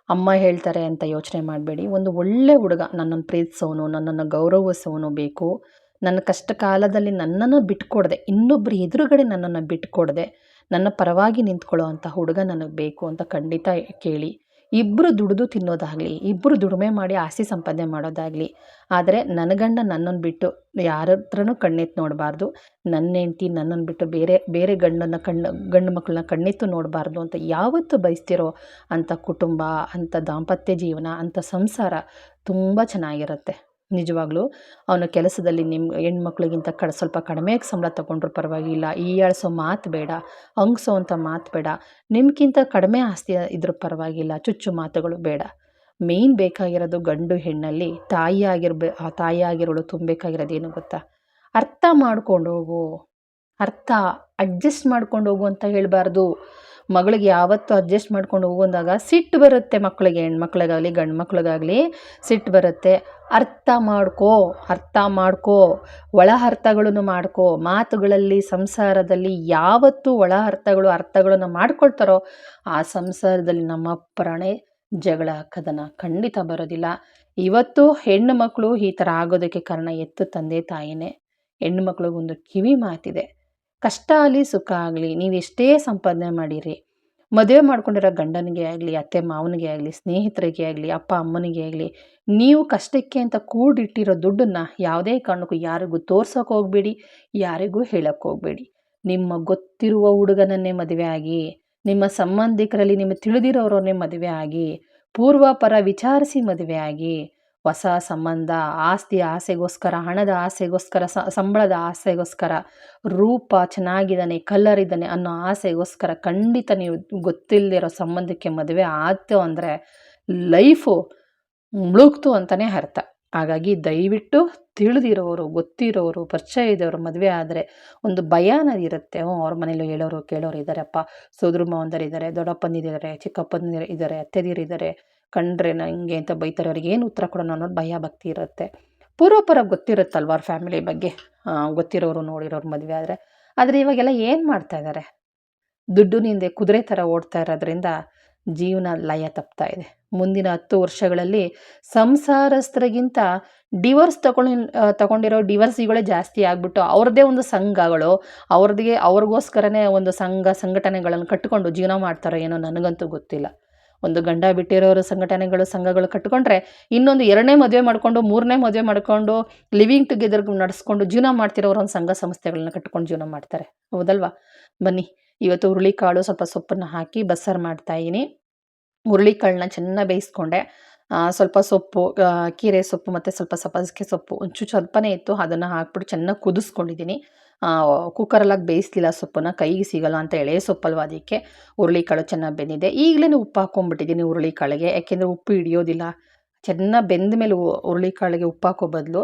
ಅಮ್ಮ ಹೇಳ್ತಾರೆ ಅಂತ ಯೋಚನೆ ಮಾಡಬೇಡಿ. ಒಂದು ಒಳ್ಳೆ ಹುಡುಗ ನನ್ನನ್ನು ಪ್ರೀತಿಸೋನು, ನನ್ನನ್ನು ಗೌರವಿಸೋನು ಬೇಕು. ನನ್ನ ಕಷ್ಟ ಕಾಲದಲ್ಲಿ ನನ್ನನ್ನು ಬಿಟ್ಕೊಡದೆ. ಇನ್ನೊಬ್ಬರು ಎದುರುಗಡೆ ನನ್ನನ್ನು ಬಿಟ್ಕೊಡದೆ. ನನ್ನ ಪರವಾಗಿ ನಿಂತ್ಕೊಳ್ಳೋ ಅಂಥ ಹುಡುಗ ನನಗೆ ಬೇಕು ಅಂತ ಖಂಡಿತ ಕೇಳಿ. ಇಬ್ಬರು ದುಡಿದು ತಿನ್ನೋದಾಗಲಿ ಇಬ್ಬರು ದುಡಿಮೆ ಮಾಡಿ ಆಸ್ತಿ ಸಂಪಾದನೆ ಮಾಡೋದಾಗಲಿ, ಆದರೆ ನನ್ನ ಗಂಡ ನನ್ನನ್ನು ಬಿಟ್ಟು ಯಾರ ಹತ್ರನೂ ಕಣ್ಣೆತ್ತಿ ನೋಡಬಾರ್ದು. ನನ್ನ ಹೆಂಡತಿ ನನ್ನನ್ನು ಬಿಟ್ಟು ಬೇರೆ ಬೇರೆ ಗಂಡನ್ನು ಕಣ್ಣು, ಗಂಡು ಮಕ್ಕಳನ್ನ ಕಣ್ಣೆತ್ತು ನೋಡಬಾರ್ದು ಅಂತ ಯಾವತ್ತು ಬಯಸ್ತಿರೋ ಅಂಥ ಕುಟುಂಬ, ಅಂಥ ದಾಂಪತ್ಯ ಜೀವನ, ಅಂಥ ಸಂಸಾರ ತುಂಬ ಚೆನ್ನಾಗಿರುತ್ತೆ. ನಿಜವಾಗ್ಲೂ ಅವನ ಕೆಲಸದಲ್ಲಿ ನಿಮ್ಮ ಹೆಣ್ಮಕ್ಳಿಗಿಂತ ಕಡ, ಸ್ವಲ್ಪ ಕಡಿಮೆ ಸಂಬಳ ತೊಗೊಂಡ್ರು ಪರವಾಗಿಲ್ಲ. ಈಯಾಳಿಸೋ ಮಾತು ಬೇಡ ಹಂಗ್ಸೋ ಅಂತ ಮಾತು ಬೇಡ. ನಿಮ್ಗಿಂತ ಕಡಿಮೆ ಆಸ್ತಿ ಇದ್ರೂ ಪರವಾಗಿಲ್ಲ, ಚುಚ್ಚು ಮಾತುಗಳು ಬೇಡ. ಮೇನ್ ಬೇಕಾಗಿರೋದು ಗಂಡು ಹೆಣ್ಣಲ್ಲಿ ತಾಯಿ ಆಗಿರ್ಬೇ, ಆ ತಾಯಿ ಆಗಿರೋಳು ತುಂಬಬೇಕಾಗಿರೋದು ಏನು ಗೊತ್ತಾ? ಅರ್ಥ ಮಾಡ್ಕೊಂಡು ಹೋಗು. ಅರ್ಥ, ಅಡ್ಜಸ್ಟ್ ಮಾಡ್ಕೊಂಡು ಹೋಗು ಅಂತ ಹೇಳಬಾರ್ದು. ಮಗಳಿಗೆ ಯಾವತ್ತೂ ಅಡ್ಜಸ್ಟ್ ಮಾಡ್ಕೊಂಡು ಹೋಗುವಂದಾಗ ಸಿಟ್ಟು ಬರುತ್ತೆ ಮಕ್ಕಳಿಗೆ, ಹೆಣ್ಮಕ್ಳಿಗಾಗಲಿ ಗಂಡು ಮಕ್ಳಿಗಾಗಲಿ ಸಿಟ್ಟು ಬರುತ್ತೆ. ಅರ್ಥ ಮಾಡ್ಕೋ ಅರ್ಥ ಮಾಡ್ಕೋ. ಒಳ ಅರ್ಥಗಳನ್ನು ಮಾಡ್ಕೋ. ಮಾತುಗಳಲ್ಲಿ, ಸಂಸಾರದಲ್ಲಿ ಯಾವತ್ತು ಒಳ ಅರ್ಥಗಳು, ಅರ್ಥಗಳನ್ನು ಮಾಡ್ಕೊಳ್ತಾರೋ ಆ ಸಂಸಾರದಲ್ಲಿ ನಮ್ಮ ಪ್ರಾಣೆ ಜಗಳ ಕದನ. ಖಂಡಿತ ಬರೋದಿಲ್ಲ. ಇವತ್ತು ಹೆಣ್ಣು ಮಕ್ಕಳು ಈ ಥರ ಆಗೋದಕ್ಕೆ ಕಾರಣ ಎತ್ತು ತಂದೆ ತಾಯಿನೇ. ಹೆಣ್ಣು ಮಕ್ಳಿಗೊಂದು ಕಿವಿ ಮಾತಿದೆ. ಕಷ್ಟ ಆಗಲಿ, ಸುಖ ಆಗಲಿ, ನೀವು ಎಷ್ಟೇ ಸಂಪಾದನೆ ಮಾಡಿರಿ, ಮದುವೆ ಮಾಡ್ಕೊಂಡಿರೋ ಗಂಡನಿಗೆ ಆಗಲಿ, ಅತ್ತೆ ಮಾವನಿಗೆ ಆಗಲಿ, ಸ್ನೇಹಿತರಿಗೆ ಆಗಲಿ, ಅಪ್ಪ ಅಮ್ಮನಿಗೆ ಆಗಲಿ, ನೀವು ಕಷ್ಟಕ್ಕೆ ಅಂತ ಕೂಡಿಟ್ಟಿರೋ ದುಡ್ಡನ್ನು ಯಾವುದೇ ಕಾರಣಕ್ಕೂ ಯಾರಿಗೂ ತೋರ್ಸೋಕೆ ಹೋಗಬೇಡಿ, ಯಾರಿಗೂ ಹೇಳೋಕೆ ಹೋಗಬೇಡಿ. ನಿಮ್ಮ ಗೊತ್ತಿರುವ ಹುಡುಗನನ್ನೇ ಮದುವೆ ಆಗಿ, ನಿಮ್ಮ ಸಂಬಂಧಿಕರಲ್ಲಿ ನಿಮಗೆ ತಿಳಿದಿರೋರನ್ನೇ ಮದುವೆ ಆಗಿ, ಪೂರ್ವಾಪರ ವಿಚಾರಿಸಿ ಮದುವೆ ಆಗಿ ಹೊಸ ಸಂಬಂಧ ಆಸ್ತಿ ಆಸೆಗೋಸ್ಕರ, ಹಣದ ಆಸೆಗೋಸ್ಕರ ಸಂಬಳದ ಆಸೆಗೋಸ್ಕರ, ರೂಪ ಚೆನ್ನಾಗಿದ್ದಾನೆ ಕಲ್ಲರ್ ಇದ್ದಾನೆ ಅನ್ನೋ ಆಸೆಗೋಸ್ಕರ ಖಂಡಿತ ನೀವು ಗೊತ್ತಿಲ್ಲದಿರೋ ಸಂಬಂಧಕ್ಕೆ ಮದುವೆ ಆಯ್ತು ಅಂದರೆ ಲೈಫು ಮುಳುಗ್ತು ಅಂತಲೇ ಅರ್ಥ. ಹಾಗಾಗಿ ದಯವಿಟ್ಟು ತಿಳಿದಿರೋರು, ಗೊತ್ತಿರೋರು, ಪರಿಚಯ ಇದ್ದವರು ಮದುವೆ ಆದರೆ ಒಂದು ಭಯ ಅನ್ನೋದಿರುತ್ತೆ ಹ್ಞೂ ಅವ್ರ ಮನೇಲಿ ಹೇಳೋರು, ಕೇಳೋರು ಇದ್ದಾರಪ್ಪ ಸೋದ್ರ ಮಾವಂದರಿದ್ದಾರೆ ದೊಡ್ಡಪ್ಪಂದಿದ್ದಾರೆ ಚಿಕ್ಕಪ್ಪಂದಿರು ಇದ್ದಾರೆ ಅತ್ತೆದಿರಿದ್ದಾರೆ. ಕಂಡ್ರೆ ಹಿಂಗೆ ಅಂತ ಬೈತಾರೆ. ಅವ್ರಿಗೆ ಏನು ಉತ್ತರ ಕೊಡೋಣ ಅನ್ನೋದು ಭಯ, ಭಕ್ತಿ ಇರುತ್ತೆ. ಪೂರ್ವಪರ ಗೊತ್ತಿರುತ್ತಲ್ವ ಅವ್ರ ಫ್ಯಾಮಿಲಿ ಬಗ್ಗೆ? ಗೊತ್ತಿರೋರು ನೋಡಿರೋರು ಮದುವೆ ಆದರೆ. ಆದರೆ ಇವಾಗೆಲ್ಲ ಏನು ಮಾಡ್ತಾ ಇದ್ದಾರೆ ದುಡ್ಡು ನಿಂದೆ ಕುದುರೆ ಥರ ಓಡ್ತಾ ಇರೋದ್ರಿಂದ ಜೀವನ ಲಯ ತಪ್ತಾ ಇದೆ. ಮುಂದಿನ ಹತ್ತು ವರ್ಷಗಳಲ್ಲಿ ಸಂಸಾರಸ್ಥರಿಗಿಂತ ಡಿವೋರ್ಸ್ ತಗೊಂಡು ತಗೊಂಡಿರೋ ಡಿವರ್ಸಿಗಳೇ ಜಾಸ್ತಿ ಆಗಿಬಿಟ್ಟು ಅವ್ರದ್ದೇ ಒಂದು ಸಂಘಗಳು, ಅವ್ರದ್ದೇ ಅವ್ರಿಗೋಸ್ಕರನೇ ಒಂದು ಸಂಘ, ಸಂಘಟನೆಗಳನ್ನು ಕಟ್ಟಿಕೊಂಡು ಜೀವನ ಮಾಡ್ತಾರೋ ಏನೋ ನನಗಂತೂ ಗೊತ್ತಿಲ್ಲ. ಒಂದು ಗಂಡ ಬಿಟ್ಟಿರೋರು, ಸಂಘಟನೆಗಳು, ಸಂಘಗಳು ಕಟ್ಟಿಕೊಂಡ್ರೆ ಇನ್ನೊಂದು ಎರಡನೇ ಮದುವೆ ಮಾಡಿಕೊಂಡು, ಮೂರನೇ ಮದುವೆ ಮಾಡಿಕೊಂಡು ಲಿವಿಂಗ್ ಟುಗೆದರ್ ನಡೆಸ್ಕೊಂಡು ಜೀವನ ಮಾಡ್ತಿರೋರು ಒಂದು ಸಂಘ ಸಂಸ್ಥೆಗಳನ್ನ ಕಟ್ಕೊಂಡು ಜೀವನ ಮಾಡ್ತಾರೆ. ಹೌದಲ್ವಾ? ಬನ್ನಿ, ಇವತ್ತು ಹುರುಳಿಕಾಳು ಸ್ವಲ್ಪ ಸೊಪ್ಪನ್ನು ಹಾಕಿ ಬಸ್ಸಾರು ಮಾಡ್ತಾಯಿದ್ದೀನಿ ಹುರುಳಿಕಾಳನ್ನ ಚೆನ್ನಾಗಿ ಬೇಯಿಸ್ಕೊಂಡೆ. ಸ್ವಲ್ಪ ಸೊಪ್ಪು ಕೀರೆ ಸೊಪ್ಪು ಮತ್ತು ಸ್ವಲ್ಪ ಸಬ್ಬಸಿಗೆ ಸೊಪ್ಪು, ಒಂಚೂರು ಸ್ವಲ್ಪನೇ ಇತ್ತು. ಅದನ್ನು ಹಾಕ್ಬಿಟ್ಟು ಚೆನ್ನಾಗಿ ಕುದಿಸ್ಕೊಂಡಿದ್ದೀನಿ. ಕುಕ್ಕರಲ್ಲಾಗಿ ಬೇಯಿಸ್ಲಿಲ್ಲ ಸೊಪ್ಪನ್ನು ಕೈಗೆ ಸಿಗಲ್ಲ ಅಂತ ಎಳೆ ಸೊಪ್ಪಲ್ವ ಅದಕ್ಕೆ ಹುರುಳಿಕಾಳು ಚೆನ್ನಾಗಿ ಬೆಂದಿದೆ. ಈಗಲೇ ಉಪ್ಪು ಹಾಕ್ಕೊಂಬಿಟ್ಟಿದ್ದೀನಿ ಹುರುಳಿಕಾಳಿಗೆ ಯಾಕೆಂದರೆ ಉಪ್ಪು ಹಿಡಿಯೋದಿಲ್ಲ. ಚೆನ್ನಾಗಿ ಬೆಂದ ಮೇಲೆ ಹುರುಳಿಕಾಳಿಗೆ ಉಪ್ಪು ಹಾಕೋ ಬದಲು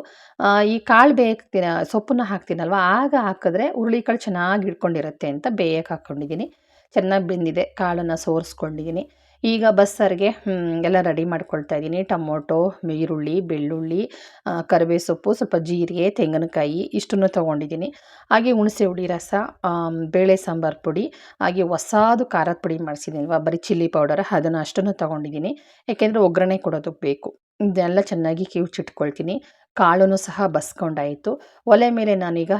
ಈ ಕಾಳು ಬೇಯಕ್ತಿನ, ಸೊಪ್ಪನ್ನ ಹಾಕ್ತೀನಲ್ವ, ಆಗ ಹಾಕಿದ್ರೆ ಹುರುಳಿಕಾಳು ಚೆನ್ನಾಗಿ ಹಿಡ್ಕೊಂಡಿರುತ್ತೆ ಅಂತ ಬೇಯಕ್ಕೆ ಹಾಕ್ಕೊಂಡಿದ್ದೀನಿ ಚೆನ್ನಾಗಿ ಬೆಂದಿದೆ, ಕಾಳನ್ನು ಸೋರಿಸ್ಕೊಂಡಿದ್ದೀನಿ. ಈಗ ಬಸ್ಸಾರಿಗೆ ಎಲ್ಲ ರೆಡಿ ಮಾಡ್ಕೊಳ್ತಾ ಇದ್ದೀನಿ. ಟೊಮೊಟೊ, ಈರುಳ್ಳಿ, ಬೆಳ್ಳುಳ್ಳಿ ಕರಿಬೇ ಸೊಪ್ಪು ಸ್ವಲ್ಪ ಜೀರಿಗೆ, ತೆಂಗಿನಕಾಯಿ, ಇಷ್ಟನ್ನು ತೊಗೊಂಡಿದ್ದೀನಿ. ಹಾಗೆ ಹುಣಸೆ ಹುಳಿ ರಸ ಬೇಳೆ ಸಾಂಬಾರು ಪುಡಿ, ಹಾಗೆ ಹೊಸಾದು ಖಾರದ ಪುಡಿ ಮಾಡಿಸಿದ್ದೀನಿ ಬರೀ ಚಿಲ್ಲಿ ಪೌಡರ್, ಅದನ್ನು ಅಷ್ಟನ್ನು ತೊಗೊಂಡಿದ್ದೀನಿ. ಯಾಕೆಂದರೆ ಒಗ್ಗರಣೆ ಕೊಡೋದಕ್ಕೆ ಬೇಕು. ಇದೆಲ್ಲ ಚೆನ್ನಾಗಿ ಕಿವುಚಿಟ್ಕೊಳ್ತೀನಿ. ಕಾಳು ಸಹ ಬಸ್ಕೊಂಡಾಯಿತು. ಒಲೆ ಮೇಲೆ ನಾನೀಗ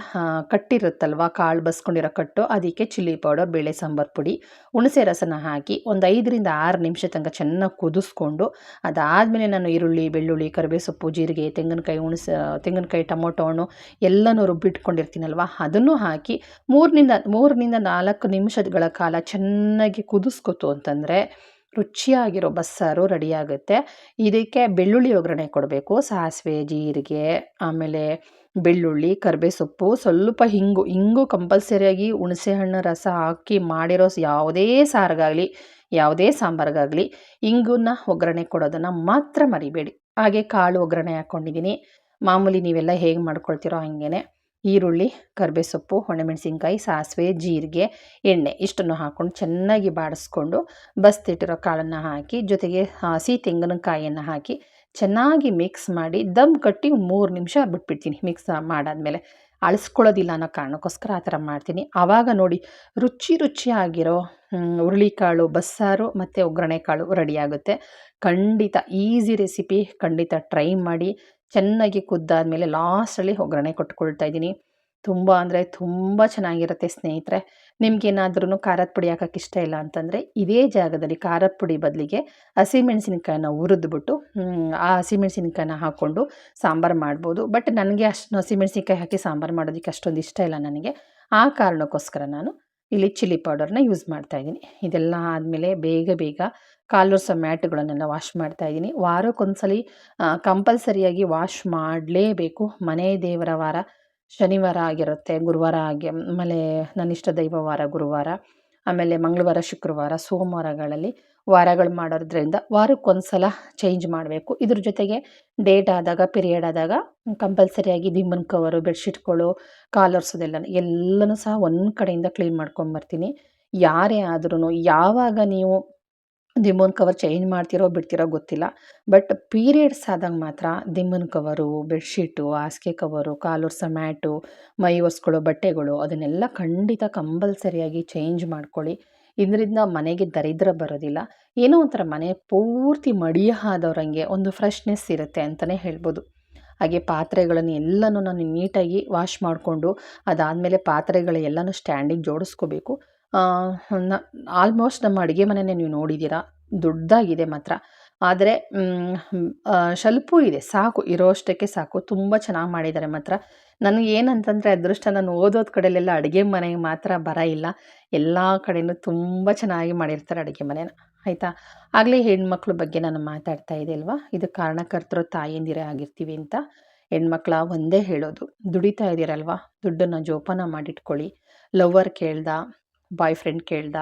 ಕಟ್ಟಿರುತ್ತಲ್ವ? ಕಾಳು ಬಸ್ಕೊಂಡಿರೋ ಕಟ್ಟು. ಅದಕ್ಕೆ ಚಿಲ್ಲಿ ಪೌಡರ್, ಬೇಳೆ ಸಾಂಬಾರು ಪುಡಿ, ಹುಣಸೆ ರಸನ ಹಾಕಿ ಒಂದು ಐದರಿಂದ ಆರು ನಿಮಿಷ ತನಕ ಚೆನ್ನಾಗಿ ಕುದಿಸ್ಕೊಂಡು, ಅದಾದಮೇಲೆ ನಾನು ಈರುಳ್ಳಿ, ಬೆಳ್ಳುಳ್ಳಿ ಕರಿಬೇವು ಸೊಪ್ಪು ಜೀರಿಗೆ, ತೆಂಗಿನಕಾಯಿ ಹುಣಸೆ, ತೆಂಗಿನಕಾಯಿ, ಟೊಮೊಟೊ ಹಣ್ಣು ಎಲ್ಲನೂ ರುಬ್ಬಿಟ್ಕೊಂಡಿರ್ತೀನಲ್ವ? ಅದನ್ನು ಹಾಕಿ ಮೂರರಿಂದ ಮೂರರಿಂದ ನಾಲ್ಕು ನಿಮಿಷಗಳ ಕಾಲ ಚೆನ್ನಾಗಿ ಕುದಿಸ್ಕೊತು ಅಂತಂದರೆ ರುಚಿಯಾಗಿರೋ ಬಸ್ಸಾರು ರೆಡಿಯಾಗುತ್ತೆ. ಇದಕ್ಕೆ ಬೆಳ್ಳುಳ್ಳಿ ಒಗ್ಗರಣೆ ಕೊಡಬೇಕು. ಸಾಸಿವೆ, ಜೀರಿಗೆ, ಆಮೇಲೆ ಬೆಳ್ಳುಳ್ಳಿ, ಕರಿಬೇಸೊಪ್ಪು, ಸ್ವಲ್ಪ ಹಿಂಗು ಹಿಂಗು ಕಂಪಲ್ಸರಿಯಾಗಿ ಹುಣಸೆಹಣ್ಣು ರಸ ಹಾಕಿ ಮಾಡಿರೋ ಯಾವುದೇ ಸಾರಿಗಾಗಲಿ, ಯಾವುದೇ ಸಾಂಬಾರಿಗಾಗಲಿ ಹಿಂಗನ್ನ ಒಗ್ಗರಣೆ ಕೊಡೋದನ್ನು ಮಾತ್ರ ಮರಿಬೇಡಿ. ಹಾಗೆ ಕಾಳು ಒಗ್ಗರಣೆ ಹಾಕ್ಕೊಂಡಿದ್ದೀನಿ ಮಾಮೂಲಿ ನೀವೆಲ್ಲ ಹೇಗೆ ಮಾಡ್ಕೊಳ್ತೀರೋ ಹಾಗೇ ಈರುಳ್ಳಿ, ಕರಿಬೇಸೊಪ್ಪು, ಒಣಮೆಣಸಿನ್ಕಾಯಿ, ಸಾಸಿವೆ, ಜೀರಿಗೆ, ಎಣ್ಣೆ ಇಷ್ಟನ್ನು ಹಾಕ್ಕೊಂಡು ಚೆನ್ನಾಗಿ ಬಾಡಿಸ್ಕೊಂಡು ಬಸ್ತಿಟ್ಟಿರೋ ಕಾಳನ್ನು ಹಾಕಿ ಜೊತೆಗೆ ಹಸಿ ತೆಂಗಿನಕಾಯಿಯನ್ನು ಹಾಕಿ ಚೆನ್ನಾಗಿ ಮಿಕ್ಸ್ ಮಾಡಿ ದಮ್ ಕಟ್ಟಿ ಮೂರು ನಿಮಿಷ ಬಿಟ್ಬಿಡ್ತೀನಿ ಮಿಕ್ಸ್ ಮಾಡಾದಮೇಲೆ. ಅಳಿಸ್ಕೊಳ್ಳೋದಿಲ್ಲ ಅನ್ನೋ ಕಾರಣಕ್ಕೋಸ್ಕರ ಆ ಥರ ಮಾಡ್ತೀನಿ. ಆವಾಗ ನೋಡಿ ರುಚಿ ರುಚಿಯಾಗಿರೋ ಹುರುಳಿಕಾಳು, ಬಸ್ಸಾರು ಮತ್ತು ಒಗ್ಗರಣೆ ಕಾಳು ರೆಡಿಯಾಗುತ್ತೆ ಖಂಡಿತ ಈಸಿ ರೆಸಿಪಿ, ಖಂಡಿತ ಟ್ರೈ ಮಾಡಿ. ಚೆನ್ನಾಗಿ ಕುದ್ದಾದಮೇಲೆ ಲಾಸ್ಟಲ್ಲಿ ಒಗ್ಗರಣೆ ಕೊಟ್ಕೊಳ್ತಾ ಇದ್ದೀನಿ. ತುಂಬ ಅಂದರೆ ತುಂಬ ಚೆನ್ನಾಗಿರುತ್ತೆ ಸ್ನೇಹಿತರೆ. ನಿಮ್ಗೇನಾದ್ರೂ ಖಾರದ ಪುಡಿ ಹಾಕೋಕ್ಕೆ ಇಷ್ಟ ಇಲ್ಲ ಅಂತಂದರೆ ಇದೇ ಜಾಗದಲ್ಲಿ ಖಾರದ ಪುಡಿ ಬದಲಿಗೆ ಹಸಿಮೆಣ್ಸಿನ್ಕಾಯಿನ ಹುರಿದ್ಬಿಟ್ಟು ಆ ಹಸಿಮೆಣ್ಸಿನ್ಕಾಯಿನ ಹಾಕ್ಕೊಂಡು ಸಾಂಬಾರು ಮಾಡ್ಬೋದು. ಬಟ್ ನನಗೆ ಅಷ್ಟು ಹಸಿಮೆಣ್ಸಿನ್ಕಾಯಿ ಹಾಕಿ ಸಾಂಬಾರು ಮಾಡೋದಕ್ಕೆ ಅಷ್ಟೊಂದು ಇಷ್ಟ ಇಲ್ಲ ನನಗೆ. ಆ ಕಾರಣಕ್ಕೋಸ್ಕರ ನಾನು ಇಲ್ಲಿ ಚಿಲ್ಲಿ ಪೌಡರ್ನ ಯೂಸ್ ಮಾಡ್ತಾಯಿದ್ದೀನಿ ಇದೆಲ್ಲ ಆದಮೇಲೆ ಬೇಗ ಬೇಗ ಕಾಲೊರೆಸೋ ಮ್ಯಾಟ್ಗಳನ್ನೆಲ್ಲ ವಾಶ್ ಮಾಡ್ತಾಯಿದ್ದೀನಿ ವಾರಕ್ಕೊಂದ್ಸಲಿ ಕಂಪಲ್ಸರಿಯಾಗಿ ವಾಶ್ ಮಾಡಲೇಬೇಕು. ಮನೆ ದೇವರ ವಾರ ಶನಿವಾರ ಆಗಿರುತ್ತೆ, ಗುರುವಾರ ಆಗಿ ಆಮೇಲೆ ನನ್ನ ಇಷ್ಟ ದೈವ ವಾರ ಗುರುವಾರ. ಆಮೇಲೆ ಮಂಗಳವಾರ, ಶುಕ್ರವಾರ, ಸೋಮವಾರಗಳಲ್ಲಿ ವಾರಗಳು ಮಾಡೋದ್ರಿಂದ ವಾರಕ್ಕೊಂದ್ಸಲ ಚೇಂಜ್ ಮಾಡಬೇಕು. ಇದ್ರ ಜೊತೆಗೆ ಡೇಟ್ ಆದಾಗ ಪಿರಿಯಡ್ ಆದಾಗ ಕಂಪಲ್ಸರಿಯಾಗಿ ದಿಂಬನ್ ಕವರು ಬೆಡ್ಶೀಟ್ಗಳು ಕಾಲರ್ಸೋದೆಲ್ಲ ಎಲ್ಲನೂ ಸಹ ಒಂದು ಕಡೆಯಿಂದ ಕ್ಲೀನ್ ಮಾಡ್ಕೊಂಬರ್ತೀನಿ ಯಾರೇ ಆದ್ರೂ ಯಾವಾಗ ನೀವು ದಿಂಬನ್ ಕವರ್ ಚೇಂಜ್ ಮಾಡ್ತಿರೋ ಬಿಡ್ತಿರೋ ಗೊತ್ತಿಲ್ಲ. ಬಟ್ ಪೀರಿಯಡ್ಸ್ ಆದಾಗ ಮಾತ್ರ ದಿಂಬನ್ ಕವರು, ಬೆಡ್ಶೀಟು, ಹಾಸಿಗೆ ಕವರು ಕಾಲೊರ್ಸೋ ಮ್ಯಾಟು, ಮೈ ಒರೆಸ್ಕೊಳ್ಳೋ ಬಟ್ಟೆಗಳು, ಅದನ್ನೆಲ್ಲ ಖಂಡಿತ ಕಂಪಲ್ಸರಿಯಾಗಿ ಚೇಂಜ್ ಮಾಡ್ಕೊಳ್ಳಿ. ಇದರಿಂದ ಮನೆಗೆ ದರಿದ್ರ ಬರೋದಿಲ್ಲ. ಏನೋ ಒಂಥರ ಮನೆ ಪೂರ್ತಿ ಮಡಿಯ ಆದವ್ರಂಗೆ ಒಂದು ಫ್ರೆಶ್ನೆಸ್ ಇರುತ್ತೆ ಅಂತಲೇ ಹೇಳ್ಬೋದು. ಹಾಗೆ ಪಾತ್ರೆಗಳನ್ನು ಎಲ್ಲನೂ ನಾನು ನೀಟಾಗಿ ವಾಶ್ ಮಾಡಿಕೊಂಡು ಅದಾದಮೇಲೆ ಪಾತ್ರೆಗಳೆಲ್ಲನೂ ಸ್ಟ್ಯಾಂಡಿಗೆ ಜೋಡಿಸ್ಕೋಬೇಕು. ಆಲ್ಮೋಸ್ಟ್ ನಮ್ಮ ಅಡುಗೆ ಮನೆಯೇ ನೀವು ನೋಡಿದ್ದೀರಾ. ದೊಡ್ಡದಾಗಿದೆ ಮಾತ್ರ. ಆದರೆ ಸ್ವಲ್ಪೂ ಇದೆ. ಸಾಕು, ಇರೋಷ್ಟಕ್ಕೆ ಸಾಕು. ತುಂಬ ಚೆನ್ನಾಗಿ ಮಾಡಿದ್ದಾರೆ ಮಾತ್ರ. ನನಗೆ ಏನಂತಂದರೆ, ಅದೃಷ್ಟ ನಾನು ಓದೋದ ಕಡೆಯಲ್ಲೆಲ್ಲ ಅಡುಗೆ ಮನೆಗೆ ಮಾತ್ರ ಬರ ಇಲ್ಲ. ಎಲ್ಲ ಕಡೆಯೂ ತುಂಬ ಚೆನ್ನಾಗಿ ಮಾಡಿರ್ತಾರೆ ಅಡುಗೆ ಮನೆನ. ಆಯಿತಾ? ಆಗಲೇ ಹೆಣ್ಮಕ್ಳ ಬಗ್ಗೆ ನಾನು ಮಾತಾಡ್ತಾ ಇದೆ ಅಲ್ವಾ? ಇದು ಕಾರಣಕರ್ತರು ತಾಯಂದಿರೇ ಆಗಿರ್ತೀವಿ ಅಂತ. ಹೆಣ್ಮಕ್ಳ ಒಂದೇ ಹೇಳೋದು. ದುಡಿತಾ ಇದ್ದೀರಲ್ವಾ? ದುಡ್ಡನ್ನು ಜೋಪಾನ ಮಾಡಿಟ್ಕೊಳ್ಳಿ. ಲವರ್ ಕೇಳ್ದ ಬಾಯ್ ಫ್ರೆಂಡ್ ಕೇಳ್ದ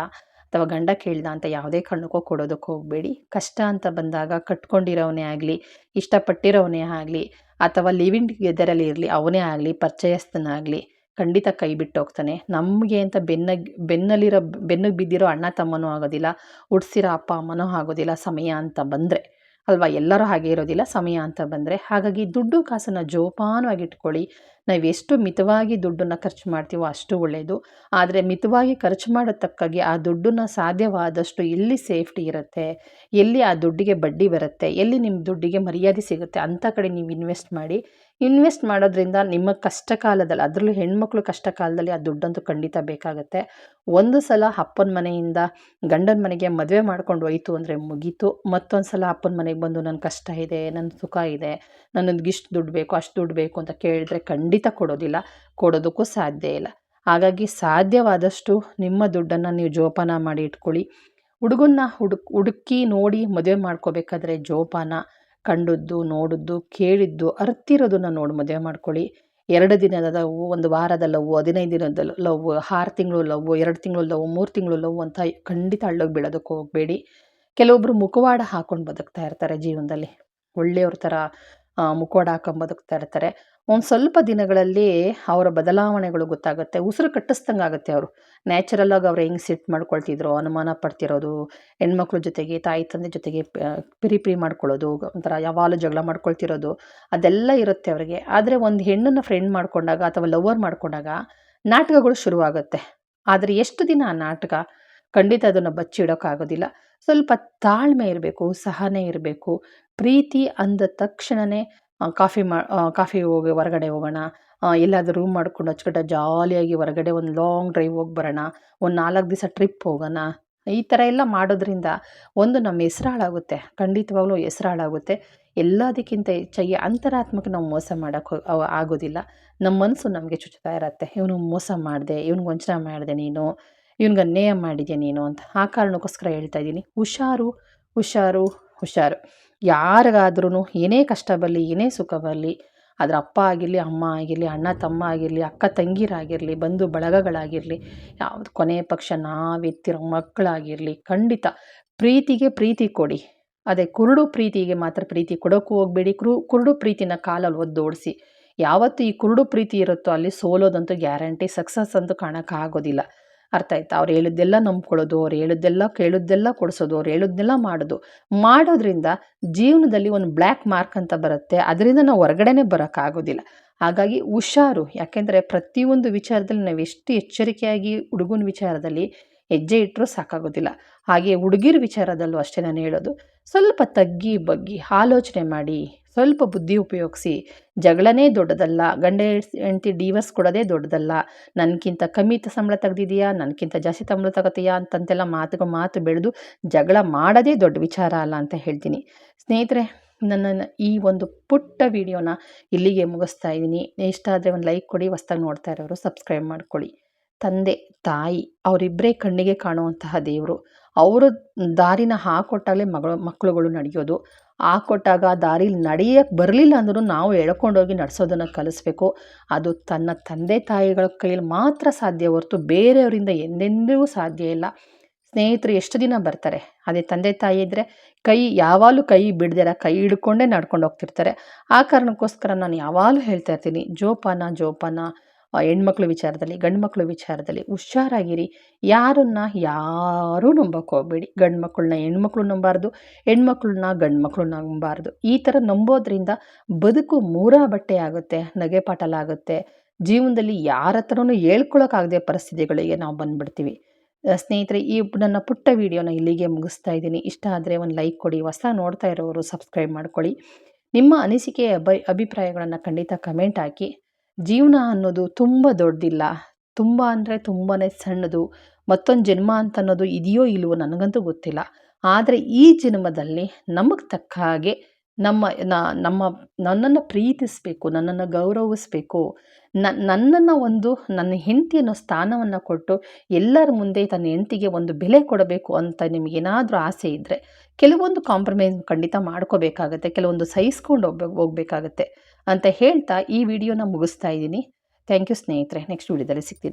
ಅಥವಾ ಗಂಡ ಕೇಳ್ದ ಅಂತ ಯಾವುದೇ ಕಾರಣಕ್ಕೂ ಕೊಡೋದಕ್ಕೆ ಹೋಗಬೇಡಿ. ಕಷ್ಟ ಅಂತ ಬಂದಾಗ ಕಟ್ಕೊಂಡಿರೋವನೇ ಆಗಲಿ, ಇಷ್ಟಪಟ್ಟಿರೋವನೇ ಆಗಲಿ, ಅಥವಾ ಲಿವಿಂಗ್ ಟುಗೆದರಲ್ಲಿ ಇರಲಿ, ಅವನೇ ಆಗಲಿ, ಪರಿಚಯಸ್ಥನಾಗಲಿ, ಖಂಡಿತ ಕೈ ಬಿಟ್ಟು ಹೋಗ್ತಾನೆ. ನಮಗೆ ಅಂತ ಬೆನ್ನ, ಬೆನ್ನಲ್ಲಿರೋ, ಬೆನ್ನಿಗೆ ಬಿದ್ದಿರೋ ಅಣ್ಣ ತಮ್ಮನೂ ಆಗೋದಿಲ್ಲ ಹುಡ್ಸಿರೋ ಅಪ್ಪ ಅಮ್ಮನೂ ಆಗೋದಿಲ್ಲ, ಸಮಯ ಅಂತ ಬಂದರೆ. ಅಲ್ವಾ? ಎಲ್ಲರೂ ಹಾಗೆ ಇರೋದಿಲ್ಲ, ಸಮಯ ಅಂತ ಬಂದರೆ. ಹಾಗಾಗಿ ದುಡ್ಡು ಕಾಸನ್ನು ಜೋಪಾನವಾಗಿ ಇಟ್ಕೊಳ್ಳಿ. ನಾವು ಎಷ್ಟು ಮಿತವಾಗಿ ದುಡ್ಡನ್ನು ಖರ್ಚು ಮಾಡ್ತೀವೋ ಅಷ್ಟು ಒಳ್ಳೆಯದು ಆದರೆ ಮಿತವಾಗಿ ಖರ್ಚು ಮಾಡತಕ್ಕಾಗಿ ಆ ದುಡ್ಡನ್ನು ಸಾಧ್ಯವಾದಷ್ಟು ಎಲ್ಲಿ ಸೇಫ್ಟಿ ಇರುತ್ತೆ? ಎಲ್ಲಿ ಆ ದುಡ್ಡಿಗೆ ಬಡ್ಡಿ ಬರುತ್ತೆ? ಎಲ್ಲಿ ನಿಮ್ಮ ದುಡ್ಡಿಗೆ ಮರ್ಯಾದೆ ಸಿಗುತ್ತೆ? ಅಂಥ ಕಡೆ ನೀವು ಇನ್ವೆಸ್ಟ್ ಮಾಡಿ. ಇನ್ವೆಸ್ಟ್ ಮಾಡೋದ್ರಿಂದ ನಿಮ್ಮ ಕಷ್ಟ ಕಾಲದಲ್ಲಿ ಅದರಲ್ಲೂ ಹೆಣ್ಮಕ್ಳು ಕಷ್ಟ ಕಾಲದಲ್ಲಿ ಆ ದುಡ್ಡಂತೂ ಖಂಡಿತ ಬೇಕಾಗುತ್ತೆ. ಒಂದು ಸಲ ಅಪ್ಪನ ಮನೆಯಿಂದ ಗಂಡನ ಮನೆಗೆ ಮದುವೆ ಮಾಡ್ಕೊಂಡು ಹೋಯ್ತು ಅಂದರೆ ಮುಗೀತು. ಮತ್ತೊಂದು ಸಲ ಅಪ್ಪನ ಮನೆಗೆ ಬಂದು ನನ್ನ ಕಷ್ಟ ಇದೆ ನನ್ನ ಸುಖ ಇದೆ, ನನ್ನದು ಇಷ್ಟು ದುಡ್ಡು ಬೇಕು, ಅಷ್ಟು ದುಡ್ಡು ಬೇಕು ಅಂತ ಕೇಳಿದ್ರೆ ಖಂಡಿತ ಕೊಡೋದಿಲ್ಲ. ಕೊಡೋದಕ್ಕೂ ಸಾಧ್ಯ ಇಲ್ಲ. ಹಾಗಾಗಿ ಸಾಧ್ಯವಾದಷ್ಟು ನಿಮ್ಮ ದುಡ್ಡನ್ನು ನೀವು ಜೋಪಾನ ಮಾಡಿ ಇಟ್ಕೊಳ್ಳಿ. ಹುಡುಗನ್ನ ಹುಡುಕ್, ಹುಡುಕಿ ನೋಡಿ ಮದುವೆ ಮಾಡ್ಕೋಬೇಕಾದ್ರೆ ಜೋಪಾನ. ಕಂಡದ್ದು, ನೋಡಿದ್ದು, ಕೇಳಿದ್ದು, ಅರ್ತಿರೋದನ್ನ ನೋಡಿ ಮದುವೆ ಮಾಡ್ಕೊಳ್ಳಿ. ಎರಡು ದಿನದ ಲವ್, ಒಂದು ವಾರದ ಲವ್, ಹದಿನೈದು ದಿನದ ಲವ್, ಆರು ತಿಂಗಳು ಲವ್, ಎರಡು ತಿಂಗಳು ಲವ್, ಮೂರು ತಿಂಗಳು ಲವ್ ಅಂತ ಖಂಡಿತ ಅಳ್ಳೋಗಿ ಬೀಳೋದಕ್ಕೆ ಹೋಗಬೇಡಿ. ಕೆಲವೊಬ್ಬರು ಮುಖವಾಡ ಹಾಕ್ಕೊಂಡು ಬದುಕ್ತಾ ಇರ್ತಾರೆ ಜೀವನದಲ್ಲಿ. ಒಳ್ಳೆಯವ್ರ ಥರ ಮುಖವಾಡ ಹಾಕೊಂಡು ಬದುಕ್ತಾ ಇರ್ತಾರೆ. ಒಂದು ಸ್ವಲ್ಪ ದಿನಗಳಲ್ಲಿ ಅವರ ಬದಲಾವಣೆಗಳು ಗೊತ್ತಾಗುತ್ತೆ. ಉಸಿರು ಕಟ್ಟಿಸ್ದಂಗೆ ಆಗುತ್ತೆ ಅವರು. ನ್ಯಾಚುರಲ್ಲಾಗಿ ಅವ್ರು ಹೆಂಗೆ ಸಿಟ್ ಮಾಡ್ಕೊಳ್ತಿದ್ರು, ಅನುಮಾನ ಪಡ್ತಿರೋದು, ಹೆಣ್ಮಕ್ಳ ಜೊತೆಗೆ, ತಾಯಿ, ತಂದೆ ಜೊತೆಗೆ ಪಿರಿ ಪಿರಿ ಮಾಡ್ಕೊಳ್ಳೋದು, ಒಂಥರ ಯಾವಾಗಲೂ ಜಗಳ ಮಾಡ್ಕೊಳ್ತಿರೋದು, ಅದೆಲ್ಲ ಇರುತ್ತೆ ಅವರಿಗೆ. ಆದರೆ ಒಂದು ಹೆಣ್ಣನ್ನು ಫ್ರೆಂಡ್ ಮಾಡ್ಕೊಂಡಾಗ ಅಥವಾ ಲವರ್ ಮಾಡ್ಕೊಂಡಾಗ ನಾಟಕಗಳು ಶುರುವಾಗುತ್ತೆ. ಆದರೆ ಎಷ್ಟು ದಿನ ಆ ನಾಟಕ? ಖಂಡಿತ ಅದನ್ನು ಬಚ್ಚಿಡೋಕ್ಕಾಗೋದಿಲ್ಲ ಸ್ವಲ್ಪ ತಾಳ್ಮೆ ಇರಬೇಕು, ಸಹನೆ ಇರಬೇಕು. ಪ್ರೀತಿ ಅಂದ ತಕ್ಷಣವೇ ಕಾಫಿ ಮಾ ಕಾಫಿ ಹೋಗಿ ಹೊರಗಡೆ ಹೋಗೋಣ. ಎಲ್ಲಾದರೂ ರೂಮ್ ಮಾಡ್ಕೊಂಡು ಅಚ್ಚುಕಟ್ಟಾಗಿ ಜಾಲಿಯಾಗಿ ಹೊರಗಡೆ ಒಂದು ಲಾಂಗ್ ಡ್ರೈವ್ ಹೋಗಿ ಬರೋಣ. ಒಂದು ನಾಲ್ಕು ದಿವಸ ಟ್ರಿಪ್ ಹೋಗೋಣ. ಈ ಥರ ಎಲ್ಲ ಮಾಡೋದ್ರಿಂದ ಒಂದು ನಮ್ಮ ಹೆಸ್ರು ಹಾಳಾಗುತ್ತೆ ಖಂಡಿತವಾಗ್ಲೂ ಹೆಸ್ರು ಹಾಳಾಗುತ್ತೆ ಎಲ್ಲದಕ್ಕಿಂತ ಹೆಚ್ಚಾಗಿ ಅಂತರಾತ್ಮಕ ನಾವು ಮೋಸ ಮಾಡೋಕ್ಕೆ ಆಗೋದಿಲ್ಲ. ನಮ್ಮ ಮನಸ್ಸು ನಮಗೆ ಚುಚ್ತಾ ಇರತ್ತೆ. ಇವನು ಮೋಸ ಮಾಡಿದೆ ಇವ್ನಿಗೆ ವಂಚನೆ ಮಾಡಿದೆ ನೀನು, ಇವ್ನಿಗೆ ಅನ್ಯಾಯ ಮಾಡಿದೆ ನೀನು? ಅಂತ. ಆ ಕಾರಣಕ್ಕೋಸ್ಕರ ಹೇಳ್ತಾ ಇದ್ದೀನಿ. ಹುಷಾರು ಹುಷಾರು. ಹುಷಾರು. ಯಾರಿಗಾದ್ರೂ ಏನೇ ಕಷ್ಟ ಬರಲಿ, ಏನೇ ಸುಖ ಬರಲಿ, ಅದರ ಅಪ್ಪ ಆಗಿರಲಿ, ಅಮ್ಮ ಆಗಿರಲಿ, ಅಣ್ಣ, ತಮ್ಮ ಆಗಿರಲಿ, ಅಕ್ಕ, ತಂಗಿರಾಗಿರಲಿ, ಬಂಧು ಬಳಗಗಳಾಗಿರಲಿ, ಯಾವುದು ಕೊನೆ ಪಕ್ಷ ನಾವೆತ್ತಿರೋ ಮಕ್ಕಳಾಗಿರಲಿ, ಖಂಡಿತ ಪ್ರೀತಿಗೆ ಪ್ರೀತಿ ಕೊಡಿ. ಅದೇ ಕುರುಡು ಪ್ರೀತಿಗೆ ಮಾತ್ರ ಪ್ರೀತಿ ಕೊಡೋಕ್ಕೂ ಹೋಗಬೇಡಿ. ಕುರು, ಕುರುಡು ಪ್ರೀತಿನ ಕಾಲಲ್ಲಿ ಒದ್ದೋಡಿಸಿ. ಯಾವತ್ತು ಈ ಕುರುಡು ಪ್ರೀತಿ ಇರುತ್ತೋ ಅಲ್ಲಿ ಸೋಲೋದಂತೂ ಗ್ಯಾರಂಟಿ, ಸಕ್ಸಸ್ ಅಂತೂ ಕಾಣೋಕ್ಕಾಗೋದಿಲ್ಲ. ಅರ್ಥ ಆಯ್ತಾ? ಅವ್ರು ಹೇಳಿದ್ದೆಲ್ಲ ನಂಬ್ಕೊಳ್ಳೋದು, ಅವ್ರು ಹೇಳಿದ್ದೆಲ್ಲ ಕೇಳಿದ್ದೆಲ್ಲ ಕೊಡಿಸೋದು, ಅವ್ರು ಹೇಳಿದ್ದೆಲ್ಲ ಮಾಡೋದು. ಮಾಡೋದ್ರಿಂದ ಜೀವನದಲ್ಲಿ ಒಂದು ಬ್ಲ್ಯಾಕ್ ಮಾರ್ಕ್ ಅಂತ ಬರುತ್ತೆ. ಅದರಿಂದ ನಾವು ಹೊರಗಡೆನೆ ಬರೋಕ್ಕಾಗೋದಿಲ್ಲ. ಹಾಗಾಗಿ ಹುಷಾರು. ಯಾಕೆಂದರೆ ಪ್ರತಿಯೊಂದು ವಿಚಾರದಲ್ಲಿ ನಾವು ಎಷ್ಟು ಎಚ್ಚರಿಕೆಯಾಗಿ ಹುಡುಗನ ವಿಚಾರದಲ್ಲಿ ಹೆಜ್ಜೆ ಇಟ್ಟರೂ ಸಾಕಾಗೋದಿಲ್ಲ. ಹಾಗೆ ಹುಡುಗಿರ ವಿಚಾರದಲ್ಲೂ ಅಷ್ಟೇ ನಾನು ಹೇಳೋದು. ಸ್ವಲ್ಪ ತಗ್ಗಿ ಬಗ್ಗಿ, ಆಲೋಚನೆ ಮಾಡಿ. ಸ್ವಲ್ಪ ಬುದ್ಧಿ ಉಪಯೋಗಿಸಿ. ಜಗಳನೇ ದೊಡ್ಡದಲ್ಲ. ಗಂಡ ಹೆಂಡತಿ ಡಿವರ್ಸ್ ಕೊಡೋದೇ ದೊಡ್ಡದಲ್ಲ. ನನಗಿಂತ ಕಮ್ಮಿ ಸಂಬಳ ತೆಗೆದಿದೆಯಾ? ನನಗಿಂತ ಜಾಸ್ತಿ ಸಂಬಳ ತಗೋತೀಯಾ? ಅಂತಂತೆಲ್ಲ ಮಾತುಗ ಮಾತು ಬೆಳೆದು ಜಗಳ ಮಾಡೋದೇ ದೊಡ್ಡ ವಿಚಾರ ಅಲ್ಲ ಅಂತ ಹೇಳ್ತೀನಿ. ಸ್ನೇಹಿತರೆ, ನನ್ನನ್ನು ಈ ಒಂದು ಪುಟ್ಟ ವಿಡಿಯೋನ ಇಲ್ಲಿಗೆ ಮುಗಿಸ್ತಾ ಇದ್ದೀನಿ. ಇಷ್ಟ ಆದರೆ ಒಂದು ಲೈಕ್ ಕೊಡಿ, ಹೊಸ್ದಾಗಿ ನೋಡ್ತಾ ಇರೋರು ಸಬ್ಸ್ಕ್ರೈಬ್ ಮಾಡ್ಕೊಳ್ಳಿ. ತಂದೆ, ತಾಯಿ ಅವರಿಬ್ಬರೇ ಕಣ್ಣಿಗೆ ಕಾಣುವಂತಹ ದೇವರು. ಅವರು ದಾರಿನ ಹಾಕೊಟ್ಟಾಗಲೇ ಮಗಳು ಮಕ್ಕಳುಗಳು ನಡೆಯೋದು. ಹಾಕೊಟ್ಟಾಗ ದಾರಿಲಿ ನಡೆಯಕ್ಕೆ ಬರಲಿಲ್ಲ ಅಂದರೂ ನಾವು ಎಳ್ಕೊಂಡೋಗಿ ನಡೆಸೋದನ್ನು ಕಲಿಸ್ಬೇಕು. ಅದು ತನ್ನ ತಂದೆ ತಾಯಿಗಳ ಕೈಯಲ್ಲಿ ಮಾತ್ರ ಸಾಧ್ಯ ಹೊರತು ಬೇರೆಯವರಿಂದ ಎಂದೆಂದಿಗೂ ಸಾಧ್ಯ ಇಲ್ಲ. ಸ್ನೇಹಿತರು ಎಷ್ಟು ದಿನ ಬರ್ತಾರೆ? ಅದೇ ತಂದೆ ತಾಯಿ ಇದ್ದರೆ ಕೈ ಯಾವಾಗಲೂ ಕೈ ಬಿಡ್ದಿರ, ಕೈ ಹಿಡ್ಕೊಂಡೇ ನಡ್ಕೊಂಡು ಹೋಗ್ತಿರ್ತಾರೆ ಆ ಕಾರಣಕ್ಕೋಸ್ಕರ ನಾನು ಯಾವಾಗಲೂ ಹೇಳ್ತಾ ಇರ್ತೀನಿ, ಜೋಪಾನ ಜೋಪಾನ. ಹೆಣ್ಮಕ್ಳ ವಿಚಾರದಲ್ಲಿ ಗಂಡು ಮಕ್ಕಳ ವಿಚಾರದಲ್ಲಿ ಹುಷಾರಾಗಿರಿ. ಯಾರನ್ನ ಯಾರೂ ನಂಬಕ್ಕೆ ಹೋಗ್ಬೇಡಿ. ಗಂಡು ಮಕ್ಕಳನ್ನ ಹೆಣ್ಮಕ್ಳು ನಂಬಾರ್ದು, ಹೆಣ್ಮಕ್ಳನ್ನ ಗಂಡು ನಂಬಾರ್ದು. ಈ ಥರ ನಂಬೋದ್ರಿಂದ ಬದುಕು ಮೂರ ಬಟ್ಟೆ ಆಗುತ್ತೆ, ನಗೆ ಪಾಟಲಾಗುತ್ತೆ. ಜೀವನದಲ್ಲಿ ಯಾರ ಹತ್ರನೂ ಹೇಳ್ಕೊಳಕ್ಕಾಗದೆ ಪರಿಸ್ಥಿತಿಗಳಿಗೆ ನಾವು ಬಂದ್ಬಿಡ್ತೀವಿ. ಸ್ನೇಹಿತರೆ, ಈ ನನ್ನ ಪುಟ್ಟ ವಿಡಿಯೋನ ಇಲ್ಲಿಗೆ ಮುಗಿಸ್ತಾ ಇದ್ದೀನಿ. ಇಷ್ಟ ಆದರೆ ಒಂದು ಲೈಕ್ ಕೊಡಿ, ಹೊಸ ನೋಡ್ತಾ ಇರೋರು ಸಬ್ಸ್ಕ್ರೈಬ್ ಮಾಡ್ಕೊಳ್ಳಿ. ನಿಮ್ಮ ಅನಿಸಿಕೆ ಅಭಿ ಅಭಿಪ್ರಾಯಗಳನ್ನು ಖಂಡಿತ ಕಮೆಂಟ್ ಹಾಕಿ. ಜೀವನ ಅನ್ನೋದು ತುಂಬ ದೊಡ್ಡದಿಲ್ಲ ತುಂಬ ಅಂದರೆ ತುಂಬಾ ಸಣ್ಣದು. ಮತ್ತೊಂದು ಜನ್ಮ ಅಂತ ಅನ್ನೋದು ಇದೆಯೋ ಇಲ್ವೋ ನನಗಂತೂ ಗೊತ್ತಿಲ್ಲ. ಆದರೆ ಈ ಜನ್ಮದಲ್ಲಿ ನಮಗೆ ತಕ್ಕ ಹಾಗೆ ನಮ್ಮ ನಮ್ಮ ನನ್ನನ್ನು ಪ್ರೀತಿಸಬೇಕು, ನನ್ನನ್ನು ಗೌರವಿಸಬೇಕು. ನನ್ನನ್ನು ಒಂದು ನನ್ನ ಹೆಂಡತಿ ಅನ್ನೋ ಸ್ಥಾನವನ್ನು ಕೊಟ್ಟು ಎಲ್ಲರ ಮುಂದೆ ತನ್ನ ಹೆಂಡತಿಗೆ ಒಂದು ಬೆಲೆ ಕೊಡಬೇಕು ಅಂತ ನಿಮಗೇನಾದರೂ ಆಸೆ ಇದ್ದರೆ ಕೆಲವೊಂದು ಕಾಂಪ್ರಮೈಸ್ ಖಂಡಿತ ಮಾಡ್ಕೋಬೇಕಾಗತ್ತೆ, ಕೆಲವೊಂದು ಸಹಿಸ್ಕೊಂಡು ಹೋಗ್ಬೇಕು ಹೋಗ್ಬೇಕಾಗತ್ತೆ. ಅಂತ ಹೇಳ್ತಾ ಈ ವಿಡಿಯೋನ ಮುಗಿಸ್ತಾ ಇದ್ದೀನಿ. ಥ್ಯಾಂಕ್ ಯು ಸ್ನೇಹಿತರೆ. ನೆಕ್ಸ್ಟ್ ವಿಡಿಯೋದಲ್ಲಿ ಸಿಗ್ತೀನಿ.